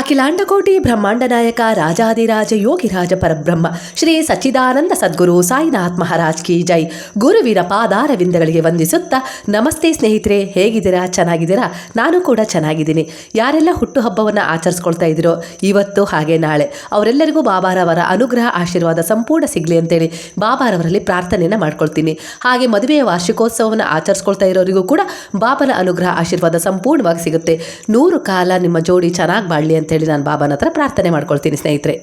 ಅಖಿಲಾಂಡಕೋಟಿ ಬ್ರಹ್ಮಾಂಡ ನಾಯಕ ರಾಜಾದಿರಾಜ ಯೋಗಿರಾಜ ಪರಬ್ರಹ್ಮ, ಶ್ರೀ ಸಚ್ಚಿದಾನಂದ ಸದ್ಗುರು ಸಾಯಿನಾಥ್ ಮಹಾರಾಜ್ ಕಿ ಜೈ. ಗುರುವಿನ ಪಾದಾರವಿಂದಗಳಿಗೆ ವಂದಿಸುತ್ತಾ, ನಮಸ್ತೆ ಸ್ನೇಹಿತರೆ, ಹೇಗಿದ್ದೀರಾ? ಚೆನ್ನಾಗಿದ್ದೀರಾ? ನಾನು ಕೂಡ ಚೆನ್ನಾಗಿದ್ದೀನಿ. ಯಾರೆಲ್ಲ ಹುಟ್ಟುಹಬ್ಬವನ್ನು ಆಚರಿಸ್ಕೊಳ್ತಾ ಇದ್ದೀರೋ, ಇವತ್ತು ಹಾಗೆ ನಾಳೆ. ಅವರೆಲ್ಲರಿಗೂ ಬಾಬಾರವರ ಅನುಗ್ರಹ, ಆಶೀರ್ವಾದ ಸಂಪೂರ್ಣ ಸಿಗಲಿ ಅಂತೇಳಿ ಬಾಬಾರವರಲ್ಲಿ ಪ್ರಾರ್ಥನೆಯನ್ನು ಮಾಡ್ಕೊಳ್ತೀನಿ. ಹಾಗೆ ಮದುವೆಯ ವಾರ್ಷಿಕೋತ್ಸವವನ್ನು ಆಚರಿಸ್ಕೊಳ್ತಾ ಇರೋರಿಗೂ ಕೂಡ ಬಾಬನ ಅನುಗ್ರಹ, ಆಶೀರ್ವಾದ ಸಂಪೂರ್ಣವಾಗಿ ಸಿಗುತ್ತೆ. ನೂರು ಕಾಲ ನಿಮ್ಮ ಜೋಡಿ ಚೆನ್ನಾಗಿ ಬಾಳಲಿ ಅಂತೇಳಿ ನಾನು ಬಾಬಾನ ಹತ್ರ ಪ್ರಾರ್ಥನೆ ಮಾಡ್ಕೊಳ್ತೀನಿ, ಸ್ನೇಹಿತರೆ.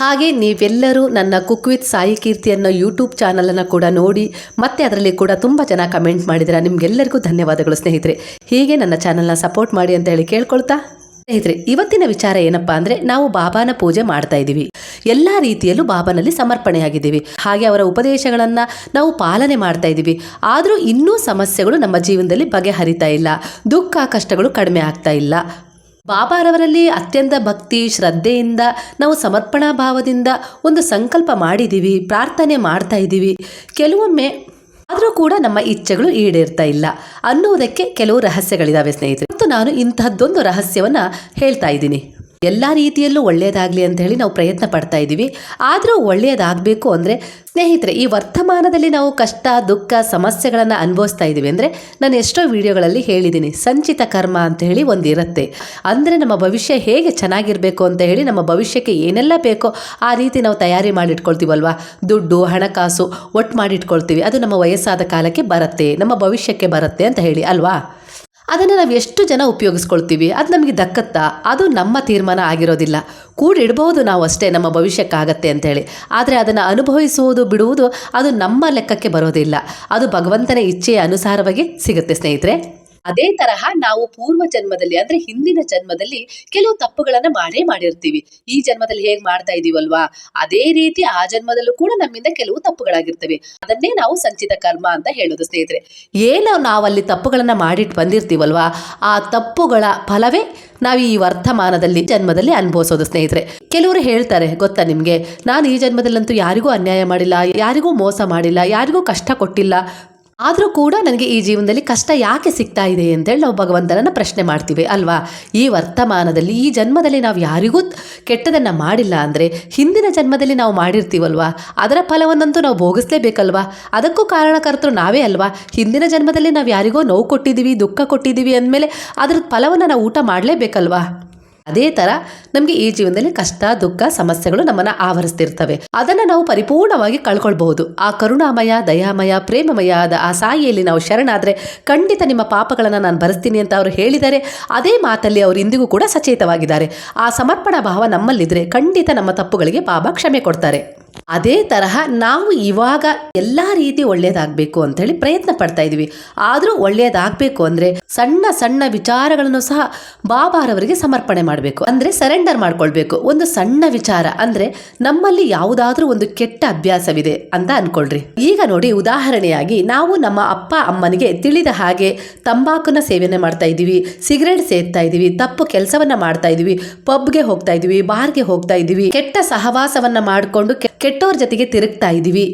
ಹಾಗೆ ನೀವೆಲ್ಲರೂ ನನ್ನ ಕುಕ್ ವಿತ್ ಸಾಯಿ ಕೀರ್ತಿ ಅನ್ನೋ ಯೂಟ್ಯೂಬ್ ಚಾನಲನ್ನು ಕೂಡ ನೋಡಿ, ಮತ್ತೆ ಅದರಲ್ಲಿ ಕೂಡ ತುಂಬ ಜನ ಕಮೆಂಟ್ ಮಾಡಿದ್ದೀರಾ ನಿಮಗೆಲ್ಲರಿಗೂ ಧನ್ಯವಾದಗಳು, ಸ್ನೇಹಿತರೆ. ಹೀಗೆ ನನ್ನ ಚಾನಲ್ನ ಸಪೋರ್ಟ್ ಮಾಡಿ ಅಂತ ಹೇಳಿ ಕೇಳ್ಕೊಳ್ತಾ, ಸ್ನೇಹಿತರೆ, ಇವತ್ತಿನ ವಿಚಾರ ಏನಪ್ಪ ಅಂದ್ರೆ ನಾವು ಬಾಬಾನ ಪೂಜೆ ಮಾಡ್ತಾ ಇದ್ದೀವಿ. ಎಲ್ಲ ರೀತಿಯಲ್ಲೂ ಬಾಬಾನಲ್ಲಿ ಸಮರ್ಪಣೆಯಾಗಿದ್ದೀವಿ. ಹಾಗೆ ಅವರ ಉಪದೇಶಗಳನ್ನ ನಾವು ಪಾಲನೆ ಮಾಡ್ತಾ ಇದ್ದೀವಿ. ಆದರೂ ಇನ್ನೂ ಸಮಸ್ಯೆಗಳು ನಮ್ಮ ಜೀವನದಲ್ಲಿ ಬಗೆಹರಿತಾ ಇಲ್ಲ. ದುಃಖ, ಕಷ್ಟಗಳು ಕಡಿಮೆ ಆಗ್ತಾ ಇಲ್ಲ. ಬಾಬಾರವರಲ್ಲಿ ಅತ್ಯಂತ ಭಕ್ತಿ, ಶ್ರದ್ಧೆಯಿಂದ ನಾವು ಸಮರ್ಪಣಾ ಭಾವದಿಂದ ಒಂದು ಸಂಕಲ್ಪ ಮಾಡಿದ್ದೀವಿ ಪ್ರಾರ್ಥನೆ ಮಾಡ್ತಾ ಇದ್ದೀವಿ ಕೆಲವೊಮ್ಮೆ ಆದರೂ ಕೂಡ ನಮ್ಮ ಇಚ್ಛೆಗಳು ಈಡೇರ್ತಾ ಇಲ್ಲ. ಅನ್ನೋದಕ್ಕೆ ಕೆಲವು ರಹಸ್ಯಗಳಿದ್ದಾವೆ ಸ್ನೇಹಿತರೆ. ಮತ್ತು ನಾನು ಇಂತಹದ್ದೊಂದು ರಹಸ್ಯವನ್ನು ಹೇಳ್ತಾ ಇದ್ದೀನಿ. ಎಲ್ಲ ರೀತಿಯಲ್ಲೂ ಒಳ್ಳೆಯದಾಗಲಿ ಅಂತ ಹೇಳಿ ನಾವು ಪ್ರಯತ್ನ ಪಡ್ತಾ ಇದ್ದೀವಿ. ಆದರೂ ಒಳ್ಳೆಯದಾಗಬೇಕು ಅಂದರೆ ಸ್ನೇಹಿತರೆ, ಈ ವರ್ತಮಾನದಲ್ಲಿ ನಾವು ಕಷ್ಟ, ದುಃಖ, ಸಮಸ್ಯೆಗಳನ್ನು ಅನುಭವಿಸ್ತಾ ಇದ್ದೀವಿ ಅಂದರೆ ನಾನು ಎಷ್ಟೋ ವಿಡಿಯೋಗಳಲ್ಲಿ ಹೇಳಿದ್ದೀನಿ, ಸಂಚಿತ ಕರ್ಮ ಅಂತ ಹೇಳಿ ಒಂದು ಇರುತ್ತೆ. ಅಂದರೆ ನಮ್ಮ ಭವಿಷ್ಯ ಹೇಗೆ ಚೆನ್ನಾಗಿರಬೇಕು ಅಂತ ಹೇಳಿ ನಮ್ಮ ಭವಿಷ್ಯಕ್ಕೆ ಏನೆಲ್ಲ ಬೇಕೋ ಆ ರೀತಿ ನಾವು ತಯಾರಿ ಮಾಡಿಟ್ಕೊಳ್ತೀವಲ್ವಾ? ದುಡ್ಡು, ಹಣಕಾಸು ಒಟ್ಟು ಮಾಡಿಟ್ಕೊಳ್ತೀವಿ. ಅದು ನಮ್ಮ ವಯಸ್ಸಾದ ಕಾಲಕ್ಕೆ ಬರುತ್ತೆ, ನಮ್ಮ ಭವಿಷ್ಯಕ್ಕೆ ಬರುತ್ತೆ ಅಂತ ಹೇಳಿ, ಅಲ್ವಾ? ಅದನ್ನು ನಾವು ಎಷ್ಟು ಜನ ಉಪಯೋಗಿಸ್ಕೊಳ್ತೀವಿ, ಅದು ನಮಗೆ ದಕ್ಕತ್ತಾ. ಅದು ನಮ್ಮ ತೀರ್ಮಾನ ಆಗಿರೋದಿಲ್ಲ. ಕೂಡಿಡ್ಬೋದು ನಾವು ಅಷ್ಟೇ, ನಮ್ಮ ಭವಿಷ್ಯಕ್ಕಾಗತ್ತೆ ಅಂತೇಳಿ. ಆದರೆ ಅದನ್ನು ಅನುಭವಿಸುವುದು, ಬಿಡುವುದು ಅದು ನಮ್ಮ ಲೆಕ್ಕಕ್ಕೆ ಬರೋದಿಲ್ಲ. ಅದು ಭಗವಂತನ ಇಚ್ಛೆಯ ಅನುಸಾರವಾಗಿ ಸಿಗುತ್ತೆ ಸ್ನೇಹಿತರೆ. ಅದೇ ತರಹ ನಾವು ಪೂರ್ವ ಜನ್ಮದಲ್ಲಿ ಅಂದ್ರೆ ಹಿಂದಿನ ಜನ್ಮದಲ್ಲಿ ಕೆಲವು ತಪ್ಪುಗಳನ್ನ ಮಾಡೇ ಮಾಡಿರ್ತೀವಿ. ಈ ಜನ್ಮದಲ್ಲಿ ಹೇಗ್ ಮಾಡ್ತಾ ಇದೀವಲ್ವಾ? ಅದೇ ರೀತಿ ಆ ಜನ್ಮದಲ್ಲೂ ಕೂಡ ನಮ್ಮಿಂದ ಕೆಲವು ತಪ್ಪುಗಳಾಗಿರ್ತವೆ. ಅದನ್ನೇ ನಾವು ಸಂಚಿತ ಕರ್ಮ ಅಂತ ಹೇಳೋದು ಸ್ನೇಹಿತರೆ. ಏನು ನಾವಲ್ಲಿ ತಪ್ಪುಗಳನ್ನ ಮಾಡಿಟ್ಟು ಬಂದಿರ್ತೀವಲ್ವಾ? ಆ ತಪ್ಪುಗಳ ಫಲವೇ ನಾವು ಈ ವರ್ತಮಾನದಲ್ಲಿ, ಜನ್ಮದಲ್ಲಿ ಅನುಭವಿಸೋದು ಸ್ನೇಹಿತರೆ. ಕೆಲವರು ಹೇಳ್ತಾರೆ, ಗೊತ್ತಾ ನಿಮಗೆ? ನಾನು ಈ ಜನ್ಮದಲ್ಲಂತೂ ಯಾರಿಗೂ ಅನ್ಯಾಯ ಮಾಡಿಲ್ಲ, ಯಾರಿಗೂ ಮೋಸ ಮಾಡಿಲ್ಲ, ಯಾರಿಗೂ ಕಷ್ಟ ಕೊಟ್ಟಿಲ್ಲ. ಆದರೂ ಕೂಡ ನನಗೆ ಈ ಜೀವನದಲ್ಲಿ ಕಷ್ಟ ಯಾಕೆ ಸಿಗ್ತಾ ಇದೆ ಅಂತೇಳಿ ನಾವು ಭಗವಂತನನ್ನ ಪ್ರಶ್ನೆ ಮಾಡ್ತೀವಿ, ಅಲ್ವಾ? ಈ ವರ್ತಮಾನದಲ್ಲಿ, ಈ ಜನ್ಮದಲ್ಲಿ ನಾವು ಯಾರಿಗೂ ಕೆಟ್ಟದನ್ನು ಮಾಡಿಲ್ಲ ಅಂದರೆ, ಹಿಂದಿನ ಜನ್ಮದಲ್ಲಿ ನಾವು ಮಾಡಿರ್ತೀವಲ್ವಾ? ಅದರ ಫಲವನ್ನಂತೂ ನಾವು ಭೋಗಿಸ್ಲೇಬೇಕಲ್ವಾ? ಅದಕ್ಕೂ ಕಾರಣಕರ್ತರು ನಾವೇ ಅಲ್ವಾ? ಹಿಂದಿನ ಜನ್ಮದಲ್ಲಿ ನಾವು ಯಾರಿಗೋ ನೋವು ಕೊಟ್ಟಿದ್ದೀವಿ ದುಃಖ ಕೊಟ್ಟಿದ್ದೀವಿ ಅಂದಮೇಲೆ ಅದ್ರ ಫಲವನ್ನು ನಾವು ಊಟ ಮಾಡಲೇಬೇಕಲ್ವಾ? ಅದೇ ತರ ನಮಗೆ ಈ ಜೀವನದಲ್ಲಿ ಕಷ್ಟ, ದುಃಖ, ಸಮಸ್ಯೆಗಳು ನಮ್ಮನ್ನ ಆವರಿಸ್ತಿರ್ತವೆ. ಅದನ್ನ ನಾವು ಪರಿಪೂರ್ಣವಾಗಿ ಕಳ್ಕೊಳ್ಬಹುದು. ಆ ಕರುಣಾಮಯ, ದಯಾಮಯ, ಪ್ರೇಮಮಯ ಆದ ಆ ಸಾಯಿಯಲ್ಲಿ ನಾವು ಶರಣಾದರೆ ಖಂಡಿತ ನಿಮ್ಮ ಪಾಪಗಳನ್ನು ನಾನು ಭರಿಸ್ತೀನಿ ಅಂತ ಅವರು ಹೇಳಿದ್ದಾರೆ ಅದೇ ಮಾತಲ್ಲಿ ಅವರು ಇಂದಿಗೂ ಕೂಡ ಸಚೇತವಾಗಿದ್ದಾರೆ. ಆ ಸಮರ್ಪಣಾ ಭಾವ ನಮ್ಮಲ್ಲಿದ್ರೆ ಖಂಡಿತ ನಮ್ಮ ತಪ್ಪುಗಳಿಗೆ ಬಾಬಾ ಕ್ಷಮೆ ಕೊಡ್ತಾರೆ. ಅದೇ ತರಹ ನಾವು ಇವಾಗ ಎಲ್ಲ ರೀತಿ ಒಳ್ಳೆಯದಾಗಬೇಕು ಅಂತೇಳಿ ಪ್ರಯತ್ನ ಪಡ್ತಾ ಇದ್ದೀವಿ. ಆದರೂ ಒಳ್ಳೆಯದಾಗಬೇಕು ಅಂದರೆ ಸಣ್ಣ ಸಣ್ಣ ವಿಚಾರಗಳನ್ನು ಸಹ ಬಾಬಾರವರಿಗೆ ಸಮರ್ಪಣೆ ಮಾಡಬೇಕು. ಅಂದರೆ ಸರೆಂಡರ್ ಮಾಡ್ಕೊಳ್ಬೇಕು. ಒಂದು ಸಣ್ಣ ವಿಚಾರ ಅಂದರೆ ನಮ್ಮಲ್ಲಿ ಯಾವುದಾದ್ರೂ ಒಂದು ಕೆಟ್ಟ ಅಭ್ಯಾಸವಿದೆ ಅಂತ ಅನ್ಕೊಳ್ರಿ. ಈಗ ನೋಡಿ ಉದಾಹರಣೆಯಾಗಿ ನಾವು ನಮ್ಮ ಅಪ್ಪ ಅಮ್ಮನಿಗೆ ತಿಳಿದ ಹಾಗೆ ತಂಬಾಕುನ ಸೇವನೆ ಮಾಡ್ತಾ ಇದ್ದೀವಿ, ಸಿಗರೇಟ್ ಸೇರ್ತಾ ಇದ್ದೀವಿ, ತಪ್ಪು ಕೆಲಸವನ್ನ ಮಾಡ್ತಾ ಇದ್ದೀವಿ, ಪಬ್ಗೆ ಹೋಗ್ತಾ ಇದ್ದೀವಿ, ಬಾರ್ಗೆ ಹೋಗ್ತಾ ಇದ್ದೀವಿ, ಕೆಟ್ಟ ಸಹವಾಸವನ್ನ ಮಾಡಿಕೊಂಡು ಕೆಟ್ಟವ್ರ ಜೊತೆಗೆ ತಿರುಗ್ತಾ ಇದ್ದೀವಿ.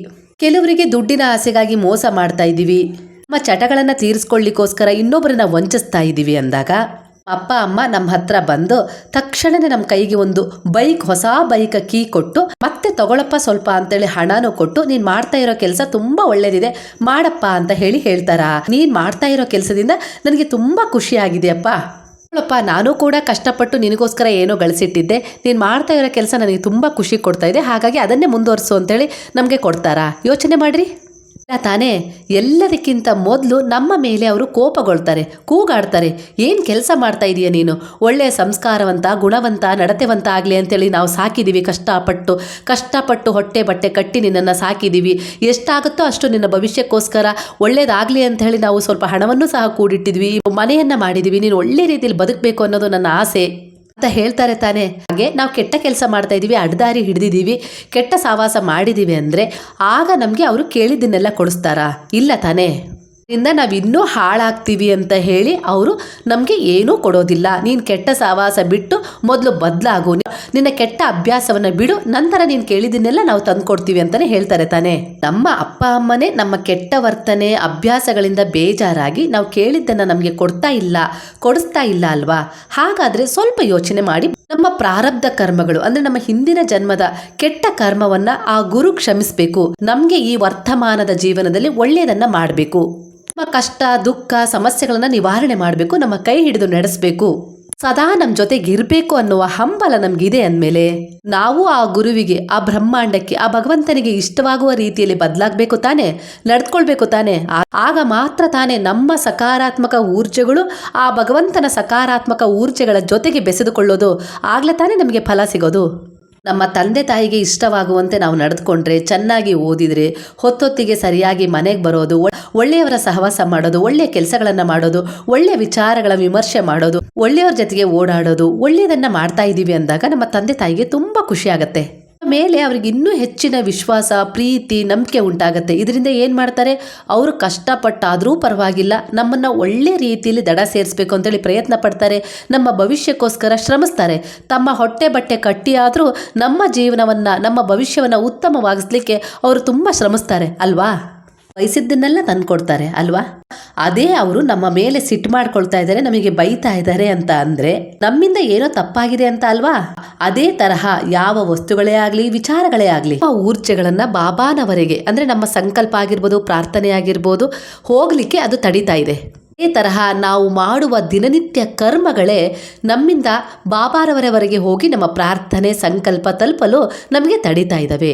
ಕೆಲವರಿಗೆ ದುಡ್ಡಿನ ಆಸೆಗಾಗಿ ಮೋಸ ಮಾಡ್ತಾ ಇದ್ದೀವಿ. ನಮ್ಮ ಚಟಗಳನ್ನು ತೀರಿಸ್ಕೊಳ್ಳಿಕ್ಕೋಸ್ಕರ ಇನ್ನೊಬ್ಬರನ್ನ ವಂಚಿಸ್ತಾ ಇದ್ದೀವಿ ಅಂದಾಗ, ಅಪ್ಪ, ಅಮ್ಮ ನಮ್ಮ ಹತ್ರ ಬಂದು ತಕ್ಷಣನೇ ನಮ್ಮ ಕೈಗೆ ಒಂದು ಬೈಕ್, ಹೊಸ ಬೈಕ ಕೀ ಕೊಟ್ಟು, ಮತ್ತೆ ತಗೊಳಪ್ಪ ಸ್ವಲ್ಪ ಅಂತೇಳಿ ಹಣನೂ ಕೊಟ್ಟು, ನೀನು ಮಾಡ್ತಾ ಇರೋ ಕೆಲಸ ತುಂಬ ಒಳ್ಳೇದಿದೆ, ಮಾಡಪ್ಪ ಅಂತ ಹೇಳಿ ಹೇಳ್ತಾರ? ನೀನು ಮಾಡ್ತಾ ಇರೋ ಕೆಲಸದಿಂದ ನನಗೆ ತುಂಬ ಖುಷಿಯಾಗಿದೆಯಪ್ಪ ನೋಡಪ್ಪ, ನಾನು ಕೂಡ ಕಷ್ಟಪಟ್ಟು ನಿನಗೋಸ್ಕರ ಏನೋ ಗಳಿಸಿಟ್ಟಿದ್ದೆ. ನೀನು ಮಾಡ್ತಾ ಇರೋ ಕೆಲಸ ನನಗೆ ತುಂಬ ಖುಷಿ ಕೊಡ್ತಾ ಇದೆ. ಹಾಗಾಗಿ ಅದನ್ನೇ ಮುಂದುವರಿಸು ಅಂತೇಳಿ ನಮಗೆ ಕೊಡ್ತಾರಾ? ಯೋಚನೆ ಮಾಡ್ರಿ. ಇಲ್ಲ ತಾನೇ ಎಲ್ಲದಕ್ಕಿಂತ ಮೊದಲು ನಮ್ಮ ಮೇಲೆ ಅವರು ಕೋಪಗೊಳ್ತಾರೆ, ಕೂಗಾಡ್ತಾರೆ. ಏನು ಕೆಲಸ ಮಾಡ್ತಾ ಇದೀಯ ನೀನು? ಒಳ್ಳೆಯ ಸಂಸ್ಕಾರವಂತ, ಗುಣವಂತ, ನಡತೆವಂತ ಆಗಲಿ ಅಂತೇಳಿ ನಾವು ಸಾಕಿದ್ದೀವಿ ಕಷ್ಟಪಟ್ಟು. ಕಷ್ಟಪಟ್ಟು ಹೊಟ್ಟೆ ಬಟ್ಟೆ ಕಟ್ಟಿ ನಿನ್ನನ್ನು ಸಾಕಿದ್ದೀವಿ ಎಷ್ಟಾಗುತ್ತೋ ಅಷ್ಟು ನಿನ್ನ ಭವಿಷ್ಯಕ್ಕೋಸ್ಕರ ಒಳ್ಳೇದಾಗಲಿ ಅಂತ ಹೇಳಿ ನಾವು ಸ್ವಲ್ಪ ಹಣವನ್ನು ಸಹ ಕೂಡಿಟ್ಟಿದ್ವಿ. ಮನೆಯನ್ನು ಮಾಡಿದ್ದೀವಿ ನೀನು ಒಳ್ಳೆ ರೀತಿಯಲ್ಲಿ ಬದುಕಬೇಕು ಅನ್ನೋದು ನನ್ನ ಆಸೆ. ಅಂತ ಹೇಳ್ತಾರೆ ತಾನೆ. ಹಾಗೆ ನಾವು ಕೆಟ್ಟ ಕೆಲಸ ಮಾಡ್ತಾ ಇದೀವಿ ಅಡ್ದಾರಿ ಹಿಡಿದಿದ್ದೀವಿ ಕೆಟ್ಟ ಸಾವಾಸ ಮಾಡಿದ್ದೀವಿ ಅಂದರೆ ಆಗ ನಮಗೆ ಅವರು ಕೇಳಿದ್ದನ್ನೆಲ್ಲ ಕೊಡಿಸ್ತಾರಾ? ಇಲ್ಲ ತಾನೇ? ಇಂದ ನಾವು ಇನ್ನೂ ಹಾಳಾಗ್ತೀವಿ ಅಂತ ಹೇಳಿ ಅವರು ನಮಗೆ ಏನೂ ಕೊಡೋದಿಲ್ಲ. ನೀನು ಕೆಟ್ಟ ಸಹವಾಸ ಬಿಟ್ಟು ಮೊದಲು ಬದಲಾಗು. ನಿನ್ನ ಕೆಟ್ಟ ಅಭ್ಯಾಸವನ್ನು ಬಿಡು. ನಂತರ ನೀನು ಕೇಳಿದ್ದನ್ನೆಲ್ಲ ನಾವು ತಂದುಕೊಡ್ತೀವಿ ಅಂತಲೇ ಹೇಳ್ತಾರೆ ತಾನೆ. ನಮ್ಮ ಅಪ್ಪ ಅಮ್ಮನೇ ನಮ್ಮ ಕೆಟ್ಟ ವರ್ತನೆ, ಅಭ್ಯಾಸಗಳಿಂದ ಬೇಜಾರಾಗಿ ನಾವು ಕೇಳಿದ್ದನ್ನು ನಮಗೆ ಕೊಡ್ತಾ ಇಲ್ಲ, ಕೊಡಿಸ್ತಾ ಇಲ್ಲ ಅಲ್ವಾ? ಹಾಗಾದರೆ ಸ್ವಲ್ಪ ಯೋಚನೆ ಮಾಡಿ. ನಮ್ಮ ಪ್ರಾರಬ್ಧ ಕರ್ಮಗಳು ಅಂದರೆ ನಮ್ಮ ಹಿಂದಿನ ಜನ್ಮದ ಕೆಟ್ಟ ಕರ್ಮವನ್ನು ಆ ಗುರು ಕ್ಷಮಿಸಬೇಕು. ನಮಗೆ ಈ ವರ್ತಮಾನದ ಜೀವನದಲ್ಲಿ ಒಳ್ಳೆಯದನ್ನು ಮಾಡಬೇಕು. ನಮ್ಮ ಕಷ್ಟ, ದುಃಖ, ಸಮಸ್ಯೆಗಳನ್ನ ನಿವಾರಣೆ ಮಾಡಬೇಕು, ನಮ್ಮ ಕೈ ಹಿಡಿದು ನಡೆಸಬೇಕು. ಸದಾ ನಮ್ಮ ಜೊತೆಗೆ ಇರಬೇಕು ಅನ್ನುವ ಹಂಬಲ ನಮ್ಗಿದೆ ಅಂದಮೇಲೆ, ನಾವು ಆ ಗುರುವಿಗೆ, ಆ ಬ್ರಹ್ಮಾಂಡಕ್ಕೆ, ಆ ಭಗವಂತನಿಗೆ ಇಷ್ಟವಾಗುವ ರೀತಿಯಲ್ಲಿ ಬದಲಾಗಬೇಕು ತಾನೆ, ನಡ್ಕೊಳ್ಬೇಕು ತಾನೆ ಆಗ ಮಾತ್ರ ತಾನೆ ನಮ್ಮ ಸಕಾರಾತ್ಮಕ ಊರ್ಜೆಗಳು, ಆ ಭಗವಂತನ ಸಕಾರಾತ್ಮಕ ಊರ್ಜೆಗಳ ಜೊತೆಗೆ ಬೆಸೆದುಕೊಳ್ಳೋದು, ಆಗಲೇ ತಾನೇ ನಮಗೆ ಫಲ ಸಿಗೋದು. ನಮ್ಮ ತಂದೆ ತಾಯಿಗೆ ಇಷ್ಟವಾಗುವಂತೆ ನಾವು ನಡೆದುಕೊಂಡ್ರೆ, ಚೆನ್ನಾಗಿ ಓದಿದ್ರೆ, ಹೊತ್ತೊತ್ತಿಗೆ ಸರಿಯಾಗಿ ಮನೆಗೆ ಬರೋದು ಒಳ್ಳೆಯವರ ಸಹವಾಸ ಮಾಡೋದು ಒಳ್ಳೆಯ ಕೆಲಸಗಳನ್ನು ಮಾಡೋದು ಒಳ್ಳೆಯ ವಿಚಾರಗಳ ವಿಮರ್ಶೆ ಮಾಡೋದು, ಒಳ್ಳೆಯವ್ರ ಜೊತೆಗೆ ಓಡಾಡೋದು, ಒಳ್ಳೆಯದನ್ನ ಮಾಡ್ತಾ ಇದ್ದೀವಿ ಅಂದಾಗ ನಮ್ಮ ತಂದೆ ತಾಯಿಗೆ ತುಂಬ ಖುಷಿ ಆಗತ್ತೆ. ಮೇಲೆ ಅವ್ರಿಗೆ ಇನ್ನೂ ಹೆಚ್ಚಿನ ವಿಶ್ವಾಸ, ಪ್ರೀತಿ, ನಂಬಿಕೆ ಉಂಟಾಗುತ್ತೆ. ಇದರಿಂದ ಏನು ಮಾಡ್ತಾರೆ? ಅವರು ಕಷ್ಟಪಟ್ಟಾದರೂ ಪರವಾಗಿಲ್ಲ. ನಮ್ಮನ್ನು ಒಳ್ಳೆ ರೀತಿಯಲ್ಲಿ ದಡ ಸೇರಿಸ್ಬೇಕು ಅಂತೇಳಿ ಪ್ರಯತ್ನ ಪಡ್ತಾರೆ. ನಮ್ಮ ಭವಿಷ್ಯಕ್ಕೋಸ್ಕರ ಶ್ರಮಿಸ್ತಾರೆ. ತಮ್ಮ ಹೊಟ್ಟೆ ಬಟ್ಟೆ ಕಟ್ಟಿಯಾದರೂ ನಮ್ಮ ಜೀವನವನ್ನು, ನಮ್ಮ ಭವಿಷ್ಯವನ್ನು ಉತ್ತಮವಾಗಿಸ್ಲಿಕ್ಕೆ ಅವರು ತುಂಬ ಶ್ರಮಿಸ್ತಾರೆ, ಅಲ್ವಾ? ಬಯಸಿದ್ದನ್ನೆಲ್ಲ ತಂದ್ಕೊಡ್ತಾರೆ, ಅಲ್ವಾ? ಅದೇ ಅವರು ನಮ್ಮ ಮೇಲೆ ಸಿಟ್ಟು ಮಾಡ್ಕೊಳ್ತಾ ಇದ್ದಾರೆ, ನಮಗೆ ಬೈತಾ ಇದ್ದಾರೆ ಅಂತ ಅಂದರೆ ನಮ್ಮಿಂದ ಏನೋ ತಪ್ಪಾಗಿದೆ ಅಂತ ಅಲ್ವಾ? ಅದೇ ತರಹ ಯಾವ ವಸ್ತುಗಳೇ ಆಗಲಿ, ವಿಚಾರಗಳೇ ಆಗಲಿ ಆ ಊರ್ಜೆಗಳನ್ನ ಬಾಬಾನವರೆಗೆ, ಅಂದ್ರೆ ನಮ್ಮ ಸಂಕಲ್ಪ ಆಗಿರ್ಬೋದು, ಪ್ರಾರ್ಥನೆ ಆಗಿರ್ಬೋದು, ಹೋಗ್ಲಿಕ್ಕೆ ಅದು ತಡೀತಾ ಇದೆ. ಈ ತರಹ ನಾವು ಮಾಡುವ ದಿನನಿತ್ಯ ಕರ್ಮಗಳೇ ನಮ್ಮಿಂದ ಬಾಬಾರವರವರೆಗೆ ಹೋಗಿ ನಮ್ಮ ಪ್ರಾರ್ಥನೆ, ಸಂಕಲ್ಪ ತಲುಪಲು ನಮಗೆ ತಡೀತಾ ಇದ್ದಾವೆ.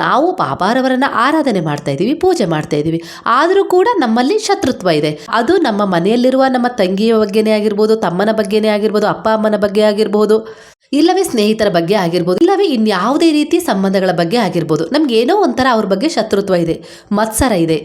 ನಾವು ಬಾಬಾರವರನ್ನ ಆರಾಧನೆ ಮಾಡ್ತಾ ಇದ್ದೀವಿ, ಪೂಜೆ ಮಾಡ್ತಾ ಇದ್ದೀವಿ. ಆದರೂ ಕೂಡ ನಮ್ಮಲ್ಲಿ ಶತ್ರುತ್ವ ಇದೆ. ಅದು ನಮ್ಮ ಮನೆಯಲ್ಲಿರುವ ನಮ್ಮ ತಂಗಿಯ ಬಗ್ಗೆನೇ ಆಗಿರ್ಬೋದು, ತಮ್ಮನ ಬಗ್ಗೆನೇ ಆಗಿರ್ಬೋದು, ಅಪ್ಪ ಅಮ್ಮನ ಬಗ್ಗೆ ಆಗಿರ್ಬೋದು, ಇಲ್ಲವೇ ಸ್ನೇಹಿತರ ಬಗ್ಗೆ ಆಗಿರ್ಬೋದು, ಇಲ್ಲವೇ ಇನ್ಯಾವುದೇ ರೀತಿ ಸಂಬಂಧಗಳ ಬಗ್ಗೆ ಆಗಿರ್ಬೋದು. ನಮ್ಗೆ ಏನೋ ಒಂಥರ ಅವ್ರ ಬಗ್ಗೆ ಶತ್ರುತ್ವ ಇದೆ, ಮತ್ಸರ ಇದೆ,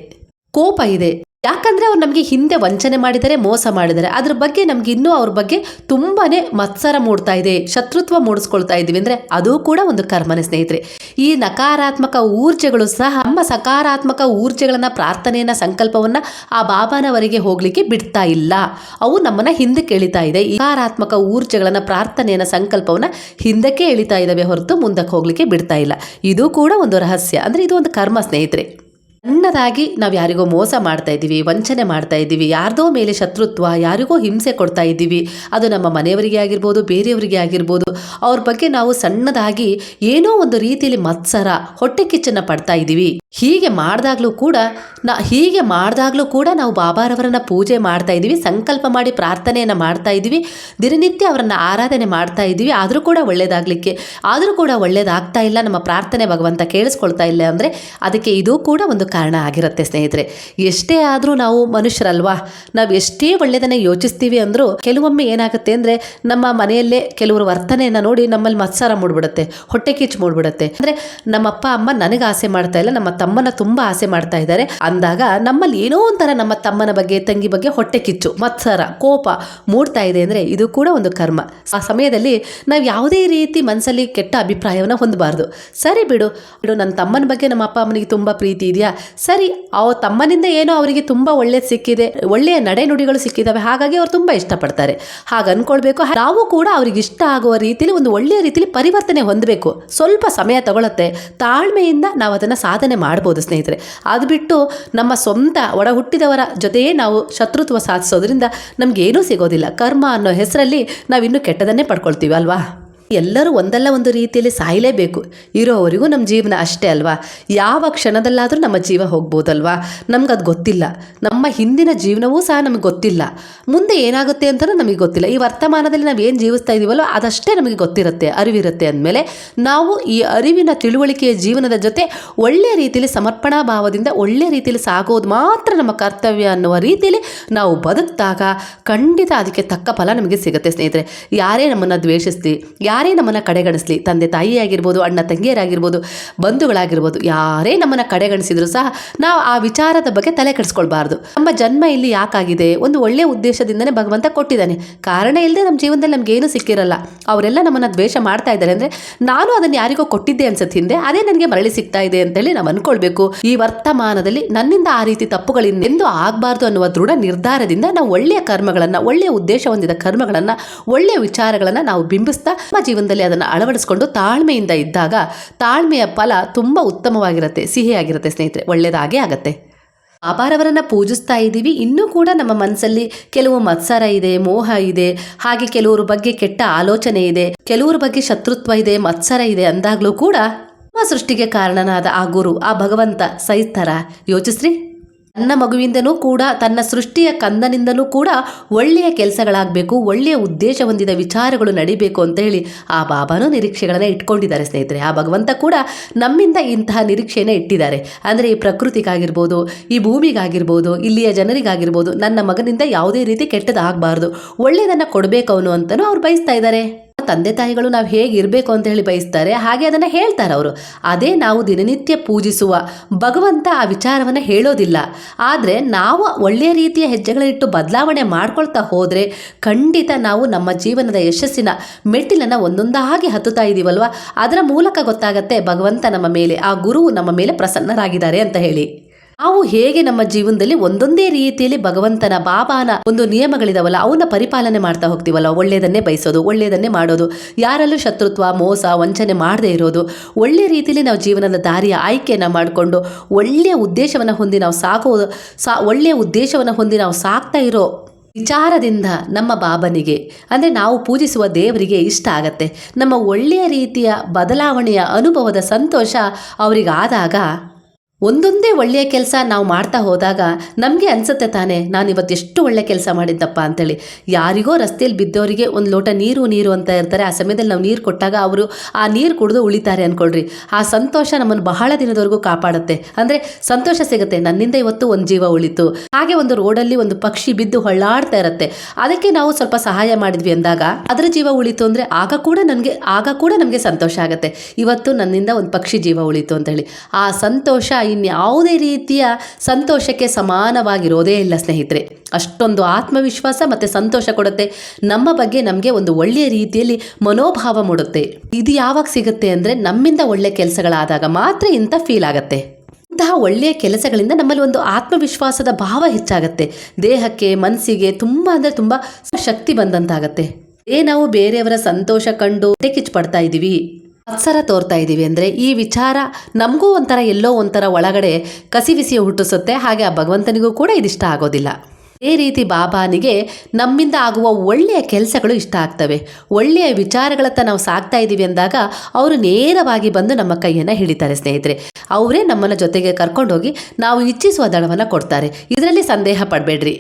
ಕೋಪ ಇದೆ. ಯಾಕಂದ್ರೆ ಅವ್ರು ನಮಗೆ ಹಿಂದೆ ವಂಚನೆ ಮಾಡಿದರೆ ಮೋಸ ಮಾಡಿದರೆ ಅದ್ರ ಬಗ್ಗೆ ನಮ್ಗೆ ಇನ್ನೂ ಅವ್ರ ಬಗ್ಗೆ ತುಂಬಾನೇ ಮತ್ಸರ ಮೂಡ್ತಾ ಇದೆ, ಶತ್ರುತ್ವ ಮೂಡಿಸ್ಕೊಳ್ತಾ ಇದೀವಿ. ಅಂದ್ರೆ ಅದು ಕೂಡ ಒಂದು ಕರ್ಮನೆ ಸ್ನೇಹಿತರೆ. ಈ ನಕಾರಾತ್ಮಕ ಊರ್ಜೆಗಳು ಸಹ, ನಮ್ಮ ಸಕಾರಾತ್ಮಕ ಊರ್ಜೆಗಳನ್ನ, ಪ್ರಾರ್ಥನೆಯನ್ನ, ಸಂಕಲ್ಪವನ್ನ ಆ ಬಾಬಾನವರಿಗೆ ಹೋಗ್ಲಿಕ್ಕೆ ಬಿಡ್ತಾ ಇಲ್ಲ. ಅವು ನಮ್ಮನ್ನ ಹಿಂದಕ್ಕೆ ಎಳಿತಾ ಇದೆ. ಈ ನಕಾರಾತ್ಮಕ ಊರ್ಜೆಗಳನ್ನ, ಪ್ರಾರ್ಥನೆಯನ್ನ, ಸಂಕಲ್ಪವನ್ನ ಹಿಂದಕ್ಕೆ ಎಳಿತಾ ಇದಾವೆ ಹೊರತು ಮುಂದಕ್ಕೆ ಹೋಗ್ಲಿಕ್ಕೆ ಬಿಡ್ತಾ ಇಲ್ಲ. ಇದು ಕೂಡ ಒಂದು ರಹಸ್ಯ. ಅಂದ್ರೆ ಇದು ಒಂದು ಕರ್ಮ ಸ್ನೇಹಿತರೆ. ಸಣ್ಣದಾಗಿ ನಾವು ಯಾರಿಗೋ ಮೋಸ ಮಾಡ್ತಾ ಇದ್ದೀವಿ, ವಂಚನೆ ಮಾಡ್ತಾ ಇದ್ದೀವಿ, ಯಾರ್ದೋ ಮೇಲೆ ಶತ್ರುತ್ವ, ಯಾರಿಗೋ ಹಿಂಸೆ ಕೊಡ್ತಾ ಇದ್ದೀವಿ. ಅದು ನಮ್ಮ ಮನೆಯವರಿಗೆ ಆಗಿರ್ಬೋದು, ಬೇರೆಯವರಿಗೆ ಆಗಿರ್ಬೋದು. ಅವ್ರ ಬಗ್ಗೆ ನಾವು ಸಣ್ಣದಾಗಿ ಏನೋ ಒಂದು ರೀತಿಯಲ್ಲಿ ಮತ್ಸರ, ಹೊಟ್ಟೆ ಕಿಚ್ಚನ್ನು ಪಡ್ತಾ ಇದ್ದೀವಿ. ಹೀಗೆ ಮಾಡಿದಾಗ್ಲೂ ಕೂಡ ನಾ, ಹೀಗೆ ಮಾಡಿದಾಗ್ಲೂ ಕೂಡ ನಾವು ಬಾಬಾರವರನ್ನ ಪೂಜೆ ಮಾಡ್ತಾ ಇದ್ದೀವಿ, ಸಂಕಲ್ಪ ಮಾಡಿ ಪ್ರಾರ್ಥನೆಯನ್ನು ಮಾಡ್ತಾ ಇದ್ದೀವಿ, ದಿನನಿತ್ಯ ಅವರನ್ನು ಆರಾಧನೆ ಮಾಡ್ತಾ ಇದ್ದೀವಿ. ಆದರೂ ಕೂಡ ಒಳ್ಳೇದಾಗಲಿಕ್ಕೆ, ಆದರೂ ಕೂಡ ಒಳ್ಳೇದಾಗ್ತಾ ಇಲ್ಲ ನಮ್ಮ ಪ್ರಾರ್ಥನೆ ಭಗವಂತ ಕೇಳಿಸ್ಕೊಳ್ತಾ ಇಲ್ಲ ಅಂದರೆ ಅದಕ್ಕೆ ಇದು ಕೂಡ ಒಂದು ಕಾರಣ ಆಗಿರುತ್ತೆ, ಸ್ನೇಹಿತರೆ. ಎಷ್ಟೇ ಆದರೂ ನಾವು ಮನುಷ್ಯರಲ್ವಾ? ನಾವು ಎಷ್ಟೇ ಒಳ್ಳೆಯದನ್ನ ಯೋಚಿಸ್ತೀವಿ ಅಂದರೂ ಕೆಲವೊಮ್ಮೆ ಏನಾಗುತ್ತೆ ಅಂದರೆ ನಮ್ಮ ಮನೆಯಲ್ಲೇ ಕೆಲವರು ವರ್ತನೆಯನ್ನು ನೋಡಿ ನಮ್ಮಲ್ಲಿ ಮತ್ಸಾರ ಮೂಡ್ಬಿಡುತ್ತೆ, ಹೊಟ್ಟೆ ಕಿಚ್ಚು ಮೂಡ್ಬಿಡುತ್ತೆ. ಅಂದರೆ ನಮ್ಮ ಅಪ್ಪ, ಅಮ್ಮ ನನಗೆ ಆಸೆ ಮಾಡ್ತಾ ಇಲ್ಲ, ನಮ್ಮ ತಮ್ಮನ ತುಂಬ ಆಸೆ ಮಾಡ್ತಾ ಇದ್ದಾರೆ. ಅಂದಾಗ ನಮ್ಮಲ್ಲಿ ಏನೋ ಒಂಥರ ನಮ್ಮ ತಮ್ಮನ ಬಗ್ಗೆ, ತಂಗಿ ಬಗ್ಗೆ ಹೊಟ್ಟೆ ಕಿಚ್ಚು ಮತ್ಸಾರ, ಕೋಪ ಮೂಡ್ತಾ ಇದೆ ಅಂದರೆ ಇದು ಕೂಡ ಒಂದು ಕರ್ಮ. ಆ ಸಮಯದಲ್ಲಿ ನಾವು ಯಾವುದೇ ರೀತಿ ಮನಸ್ಸಲ್ಲಿ ಕೆಟ್ಟ ಅಭಿಪ್ರಾಯವನ್ನು ಹೊಂದಬಾರ್ದು. ಸರಿ ಬಿಡು. ಬಿಡು ನನ್ನ ತಮ್ಮನ ಬಗ್ಗೆ ನಮ್ಮ ಅಪ್ಪ, ಅಮ್ಮನಿಗೆ ತುಂಬ ಪ್ರೀತಿ ಇದೆಯಾ? ಸರಿ, ಅವ ತಮ್ಮನಿಂದ ಏನೋ ಅವರಿಗೆ ತುಂಬ ಒಳ್ಳೆಯದು ಸಿಕ್ಕಿದೆ, ಒಳ್ಳೆಯ ನಡೆನುಡಿಗಳು ಸಿಕ್ಕಿದ್ದಾವೆ ಹಾಗಾಗಿ ಅವ್ರು ತುಂಬ ಇಷ್ಟಪಡ್ತಾರೆ. ಹಾಗೆ ಅಂದ್ಕೊಳ್ಬೇಕು ನಾವು ಕೂಡ ಅವ್ರಿಗೆ ಇಷ್ಟ ಆಗುವ ರೀತಿಯಲ್ಲಿ ಒಂದು ಒಳ್ಳೆಯ ರೀತಿಯಲ್ಲಿ ಪರಿವರ್ತನೆ ಹೊಂದಬೇಕು. ಸ್ವಲ್ಪ ಸಮಯ ತಗೊಳುತ್ತೆ, ತಾಳ್ಮೆಯಿಂದ ನಾವು ಅದನ್ನು ಸಾಧನೆ ಮಾಡ್ಬೋದು, ಸ್ನೇಹಿತರೆ. ಅದು ಬಿಟ್ಟು ನಮ್ಮ ಸ್ವಂತ ಒಡ ಹುಟ್ಟಿದವರ ಜೊತೆಯೇ ನಾವು ಶತ್ರುತ್ವ ಸಾಧಿಸೋದ್ರಿಂದ ನಮಗೇನೂ ಸಿಗೋದಿಲ್ಲ. ಕರ್ಮ ಅನ್ನೋ ಹೆಸರಲ್ಲಿ ನಾವಿನ್ನೂ ಕೆಟ್ಟದನ್ನೇ ಪಡ್ಕೊಳ್ತೀವಿ, ಅಲ್ವಾ? ಎಲ್ಲರೂ ಒಂದಲ್ಲ ಒಂದು ರೀತಿಯಲ್ಲಿ ಸಾಯಲೇಬೇಕು. ಇರೋವರೆಗೂ ನಮ್ಮ ಜೀವನ ಅಷ್ಟೇ ಅಲ್ವಾ? ಯಾವ ಕ್ಷಣದಲ್ಲಾದರೂ ನಮ್ಮ ಜೀವ ಹೋಗ್ಬೋದಲ್ವಾ? ನಮ್ಗೆ ಅದು ಗೊತ್ತಿಲ್ಲ. ನಮ್ಮ ಹಿಂದಿನ ಜೀವನವೂ ಸಹ ನಮಗೆ ಗೊತ್ತಿಲ್ಲ. ಮುಂದೆ ಏನಾಗುತ್ತೆ ಅಂತಲೂ ನಮಗೆ ಗೊತ್ತಿಲ್ಲ. ಈ ವರ್ತಮಾನದಲ್ಲಿ ನಾವು ಏನು ಜೀವಿಸ್ತಾ ಇದ್ದೀವಲ್ಲ ಅದಷ್ಟೇ ನಮಗೆ ಗೊತ್ತಿರುತ್ತೆ, ಅರಿವಿರುತ್ತೆ ಅಂದಮೇಲೆ ನಾವು ಈ ಅರಿವಿನ ತಿಳುವಳಿಕೆಯ ಜೀವನದ ಜೊತೆ ಒಳ್ಳೆಯ ರೀತಿಯಲ್ಲಿ ಸಮರ್ಪಣಾ ಭಾವದಿಂದ ಒಳ್ಳೆಯ ರೀತಿಯಲ್ಲಿ ಸಾಗೋದು ಮಾತ್ರ ನಮ್ಮ ಕರ್ತವ್ಯ ಅನ್ನುವ ರೀತಿಯಲ್ಲಿ ನಾವು ಬದುಕಿದಾಗ ಖಂಡಿತ ಅದಕ್ಕೆ ತಕ್ಕ ಫಲ ನಮಗೆ ಸಿಗುತ್ತೆ ಸ್ನೇಹಿತರೆ. ಯಾರೇ ನಮ್ಮನ್ನು ದ್ವೇಷಿಸ್ತಿ ಯಾರೇ ನಮ್ಮನ್ನು ಕಡೆಗಣಿಸ್ಲಿ, ತಂದೆ ತಾಯಿ ಆಗಿರ್ಬೋದು ಅಣ್ಣ ತಂಗಿಯರಾಗಿರ್ಬೋದು, ಬಂಧುಗಳಾಗಿರ್ಬೋದು, ಯಾರೇ ನಮ್ಮನ್ನು ಕಡೆಗಣಿಸಿದ್ರು ಸಹ ನಾವು ಆ ವಿಚಾರದ ಬಗ್ಗೆ ತಲೆ ಕೆಡಿಸ್ಕೊಳ್ಬಾರ್ದು. ನಮ್ಮ ಜನ್ಮ ಇಲ್ಲಿ ಯಾಕಾಗಿದೆ? ಒಂದು ಒಳ್ಳೆಯ ಉದ್ದೇಶದಿಂದನೇ ಭಗವಂತ ಕೊಟ್ಟಿದ್ದಾನೆ. ಕಾರಣ ಇಲ್ಲದೆ ನಮ್ಮ ಜೀವನದಲ್ಲಿ ನಮಗೇನು ಸಿಕ್ಕಿರಲ್ಲ. ಅವರೆಲ್ಲ ನಮ್ಮನ್ನು ದ್ವೇಷ ಮಾಡ್ತಾ ಇದ್ದಾರೆ ಅಂದರೆ ನಾನು ಅದನ್ನು ಯಾರಿಗೋ ಕೊಟ್ಟಿದ್ದೆ ಅನ್ಸುತ್ತೆ. ಹಿಂದೆ ಅದೇ ನನಗೆ ಮರಳಿ ಸಿಗ್ತಾ ಇದೆ ಅಂತೇಳಿ ನಾವು ಅನ್ಕೊಳ್ಬೇಕು. ಈ ವರ್ತಮಾನದಲ್ಲಿ ನನ್ನಿಂದ ಆ ರೀತಿ ತಪ್ಪುಗಳಿಂದೆಂದು ಆಗಬಾರ್ದು ಅನ್ನುವ ದೃಢ ನಿರ್ಧಾರದಿಂದ ನಾವು ಒಳ್ಳೆಯ ಕರ್ಮಗಳನ್ನು, ಒಳ್ಳೆಯ ಉದ್ದೇಶ ಹೊಂದಿದ ಕರ್ಮಗಳನ್ನು, ಒಳ್ಳೆಯ ವಿಚಾರಗಳನ್ನು ನಾವು ಬಿಂಬಿಸ್ತಾ, ನಮ್ಮ ಜೀವನದಲ್ಲಿ ಅದನ್ನು ಅಳವಡಿಸ್ಕೊಂಡು ತಾಳ್ಮೆಯಿಂದ ಇದ್ದಾಗ ತಾಳ್ಮೆಯ ಫಲ ತುಂಬ ಉತ್ತಮವಾಗಿರುತ್ತೆ, ಸಿಹಿಯಾಗಿರುತ್ತೆ ಸ್ನೇಹಿತರೆ ಒಳ್ಳೆಯದಾಗೇ ಆಗುತ್ತೆ. ಅಪಾರವರನ್ನು ಪೂಜಿಸ್ತಾ ಇದ್ದೀವಿ, ಇನ್ನೂ ಕೂಡ ನಮ್ಮ ಮನಸ್ಸಲ್ಲಿ ಕೆಲವು ಮತ್ಸರ ಇದೆ, ಮೋಹ ಇದೆ, ಹಾಗೆ ಕೆಲವರ ಬಗ್ಗೆ ಕೆಟ್ಟ ಆಲೋಚನೆ ಇದೆ, ಕೆಲವರ ಬಗ್ಗೆ ಶತ್ರುತ್ವ ಇದೆ, ಮತ್ಸರ ಇದೆ ಅಂದಾಗ್ಲೂ ಕೂಡ ನಮ್ಮ ಸೃಷ್ಟಿಗೆ ಕಾರಣನಾದ ಆ ಗುರು, ಆ ಭಗವಂತ ಸಹಿಸ್ತಾರ ಯೋಚಿಸ್ರಿ. ತನ್ನ ಮಗುವಿಂದನೂ ಕೂಡ, ತನ್ನ ಸೃಷ್ಟಿಯ ಕಂದನಿಂದನೂ ಕೂಡ ಒಳ್ಳೆಯ ಕೆಲಸಗಳಾಗಬೇಕು, ಒಳ್ಳೆಯ ಉದ್ದೇಶ ಹೊಂದಿದ ವಿಚಾರಗಳು ನಡಿಬೇಕು ಅಂತ ಹೇಳಿ ಆ ಬಾಬಾನು ನಿರೀಕ್ಷೆಗಳನ್ನು ಇಟ್ಕೊಂಡಿದ್ದಾರೆ ಸ್ನೇಹಿತರೆ. ಆ ಭಗವಂತ ಕೂಡ ನಮ್ಮಿಂದ ಇಂತಹ ನಿರೀಕ್ಷೆಯನ್ನು ಇಟ್ಟಿದ್ದಾರೆ. ಅಂದರೆ ಈ ಪ್ರಕೃತಿಗಾಗಿರ್ಬೋದು, ಈ ಭೂಮಿಗಾಗಿರ್ಬೋದು, ಇಲ್ಲಿಯ ಜನರಿಗಾಗಿರ್ಬೋದು, ನನ್ನ ಮಗನಿಂದ ಯಾವುದೇ ರೀತಿ ಕೆಟ್ಟದಾಗಬಾರ್ದು, ಒಳ್ಳೆಯದನ್ನು ಕೊಡಬೇಕು ಅವನು ಅಂತಲೂ ಅವ್ರು ಬಯಸ್ತಾ ಇದ್ದಾರೆ. ತಂದೆ ತಾಯಿಗಳು ನಾವು ಹೇಗೆ ಇರಬೇಕು ಅಂತ ಹೇಳಿ ಬಯಸ್ತಾರೆ, ಹಾಗೆ ಅದನ್ನು ಹೇಳ್ತಾರೆ ಅವರು. ಅದೇ ನಾವು ದಿನನಿತ್ಯ ಪೂಜಿಸುವ ಭಗವಂತ ಆ ವಿಚಾರವನ್ನು ಹೇಳೋದಿಲ್ಲ. ಆದರೆ ನಾವು ಒಳ್ಳೆಯ ರೀತಿಯ ಹೆಜ್ಜೆಗಳನ್ನಿಟ್ಟು ಬದಲಾವಣೆ ಮಾಡ್ಕೊಳ್ತಾ ಹೋದರೆ ಖಂಡಿತ ನಾವು ನಮ್ಮ ಜೀವನದ ಯಶಸ್ಸಿನ ಮೆಟ್ಟಿಲನ್ನು ಒಂದೊಂದಾಗಿ ಹತ್ತುತ್ತಾ ಇದ್ದೀವಲ್ವ ಅದರ ಮೂಲಕ ಗೊತ್ತಾಗತ್ತೆ ಭಗವಂತ ನಮ್ಮ ಮೇಲೆ, ಆ ಗುರುವು ನಮ್ಮ ಮೇಲೆ ಪ್ರಸನ್ನರಾಗಿದ್ದಾರೆ ಅಂತ ಹೇಳಿ. ನಾವು ಹೇಗೆ ನಮ್ಮ ಜೀವನದಲ್ಲಿ ಒಂದೊಂದೇ ರೀತಿಯಲ್ಲಿ ಭಗವಂತನ ಬಾಬಾನ ಒಂದು ನಿಯಮಗಳಿದಾವಲ್ಲ, ಅವನ್ನ ಪರಿಪಾಲನೆ ಮಾಡ್ತಾ ಹೋಗ್ತೀವಲ್ಲ, ಒಳ್ಳೆಯದನ್ನೇ ಬಯಸೋದು, ಒಳ್ಳೆಯದನ್ನೇ ಮಾಡೋದು, ಯಾರಲ್ಲೂ ಶತ್ರುತ್ವ, ಮೋಸ, ವಂಚನೆ ಮಾಡದೇ ಇರೋದು, ಒಳ್ಳೆ ರೀತಿಯಲ್ಲಿ ನಾವು ಜೀವನದ ದಾರಿಯ ಆಯ್ಕೆಯನ್ನು ಮಾಡಿಕೊಂಡು ಒಳ್ಳೆಯ ಉದ್ದೇಶವನ್ನು ಹೊಂದಿ ನಾವು ಸಾಕೋ ಸಾ, ಒಳ್ಳೆಯ ಉದ್ದೇಶವನ್ನು ಹೊಂದಿ ನಾವು ಸಾಕ್ತಾ ಇರೋ ವಿಚಾರದಿಂದ ನಮ್ಮ ಬಾಬನಿಗೆ, ಅಂದರೆ ನಾವು ಪೂಜಿಸುವ ದೇವರಿಗೆ ಇಷ್ಟ ಆಗತ್ತೆ. ನಮ್ಮ ಒಳ್ಳೆಯ ರೀತಿಯ ಬದಲಾವಣೆಯ ಅನುಭವದ ಸಂತೋಷ ಅವರಿಗಾದಾಗ ಒಂದೊಂದೇ ಒಳ್ಳೆಯ ಕೆಲಸ ನಾವು ಮಾಡ್ತಾ ಹೋದಾಗ ನಮಗೆ ಅನಿಸುತ್ತೆ ತಾನೇ, ನಾನು ಇವತ್ತು ಎಷ್ಟು ಒಳ್ಳೆ ಕೆಲಸ ಮಾಡಿದ್ದಪ್ಪ ಅಂತೇಳಿ. ಯಾರಿಗೋ ರಸ್ತೆಯಲ್ಲಿ ಬಿದ್ದವರಿಗೆ ಒಂದು ಲೋಟ ನೀರು ನೀರು ಅಂತ ಇರ್ತಾರೆ ಆ ಸಮಯದಲ್ಲಿ ನಾವು ನೀರು ಕೊಟ್ಟಾಗ ಅವರು ಆ ನೀರು ಕುಡಿದು ಉಳಿತಾರೆ ಅಂದ್ಕೊಳ್ರಿ ಆ ಸಂತೋಷ ನಮ್ಮನ್ನು ಬಹಳ ದಿನದವರೆಗೂ ಕಾಪಾಡುತ್ತೆ. ಅಂದರೆ ಸಂತೋಷ ಸಿಗುತ್ತೆ. ನನ್ನಿಂದ ಇವತ್ತು ಒಂದು ಜೀವ ಉಳಿತು. ಹಾಗೆ ಒಂದು ರೋಡಲ್ಲಿ ಒಂದು ಪಕ್ಷಿ ಬಿದ್ದು ಹೊಳ್ಳಾಡ್ತಾ ಇರುತ್ತೆ. ಅದಕ್ಕೆ ನಾವು ಸ್ವಲ್ಪ ಸಹಾಯ ಮಾಡಿದ್ವಿ ಅಂದಾಗ ಅದರ ಜೀವ ಉಳಿತು ಅಂದರೆ ಆಗ ಕೂಡ ನನಗೆ, ಆಗ ಕೂಡ ನಮಗೆ ಸಂತೋಷ ಆಗುತ್ತೆ. ಇವತ್ತು ನನ್ನಿಂದ ಒಂದು ಪಕ್ಷಿ ಜೀವ ಉಳಿತು ಅಂತೇಳಿ. ಆ ಸಂತೋಷ ಇನ್ಯಾವುದೇ ರೀತಿಯ ಸಂತೋಷಕ್ಕೆ ಸಮಾನವಾಗಿರೋದೇ ಇಲ್ಲ, ಸ್ನೇಹಿತರೆ. ಅಷ್ಟೊಂದು ಆತ್ಮವಿಶ್ವಾಸ ಮತ್ತು ಸಂತೋಷ ಕೊಡುತ್ತೆ. ನಮ್ಮ ಬಗ್ಗೆ ನಮಗೆ ಒಂದು ಒಳ್ಳೆಯ ರೀತಿಯಲ್ಲಿ ಮನೋಭಾವ ಮೂಡುತ್ತೆ. ಇದು ಯಾವಾಗ ಸಿಗುತ್ತೆ ಅಂದರೆ ನಮ್ಮಿಂದ ಒಳ್ಳೆ ಕೆಲಸಗಳಾದಾಗ ಮಾತ್ರ ಇಂಥ ಫೀಲ್ ಆಗುತ್ತೆ. ಇಂತಹ ಒಳ್ಳೆಯ ಕೆಲಸಗಳಿಂದ ನಮ್ಮಲ್ಲಿ ಒಂದು ಆತ್ಮವಿಶ್ವಾಸದ ಭಾವ ಹೆಚ್ಚಾಗತ್ತೆ. ದೇಹಕ್ಕೆ, ಮನಸ್ಸಿಗೆ ತುಂಬ ಅಂದರೆ ತುಂಬ ಶಕ್ತಿ ಬಂದಂತಾಗತ್ತೆ. ಏ ನಾವು ಬೇರೆಯವರ ಸಂತೋಷ ಕಂಡು ಕಿಚ್ಚು ಪಡ್ತಾ ಇದ್ದೀವಿ ಮತ್ಸರ ತೋರ್ತಾ ಇದ್ದೀವಿ ಅಂದರೆ ಈ ವಿಚಾರ ನಮಗೂ ಒಂಥರ ಎಲ್ಲೋ ಒಂಥರ ಒಳಗಡೆ ಕಸಿವಿಸಿ ಹುಟ್ಟಿಸುತ್ತೆ. ಹಾಗೆ ಆ ಭಗವಂತನಿಗೂ ಕೂಡ ಇದಿಷ್ಟ ಆಗೋದಿಲ್ಲ. ಅದೇ ರೀತಿ ಬಾಬಾನಿಗೆ ನಮ್ಮಿಂದ ಆಗುವ ಒಳ್ಳೆಯ ಕೆಲಸಗಳು ಇಷ್ಟ ಆಗ್ತವೆ. ಒಳ್ಳೆಯ ವಿಚಾರಗಳತ್ತ ನಾವು ಸಾಕ್ತಾ ಇದ್ದೀವಿ ಅಂದಾಗ ಅವರು ನೇರವಾಗಿ ಬಂದು ನಮ್ಮ ಕೈಯನ್ನು ಹಿಡಿತಾರೆ ಸ್ನೇಹಿತರೆ. ಅವರೇ ನಮ್ಮನ್ನು ಜೊತೆಗೆ ಕರ್ಕೊಂಡೋಗಿ ನಾವು ಇಚ್ಛಿಸುವ ದಳವನ್ನು ಕೊಡ್ತಾರೆ. ಇದರಲ್ಲಿ ಸಂದೇಹ ಪಡಬೇಡ್ರಿ.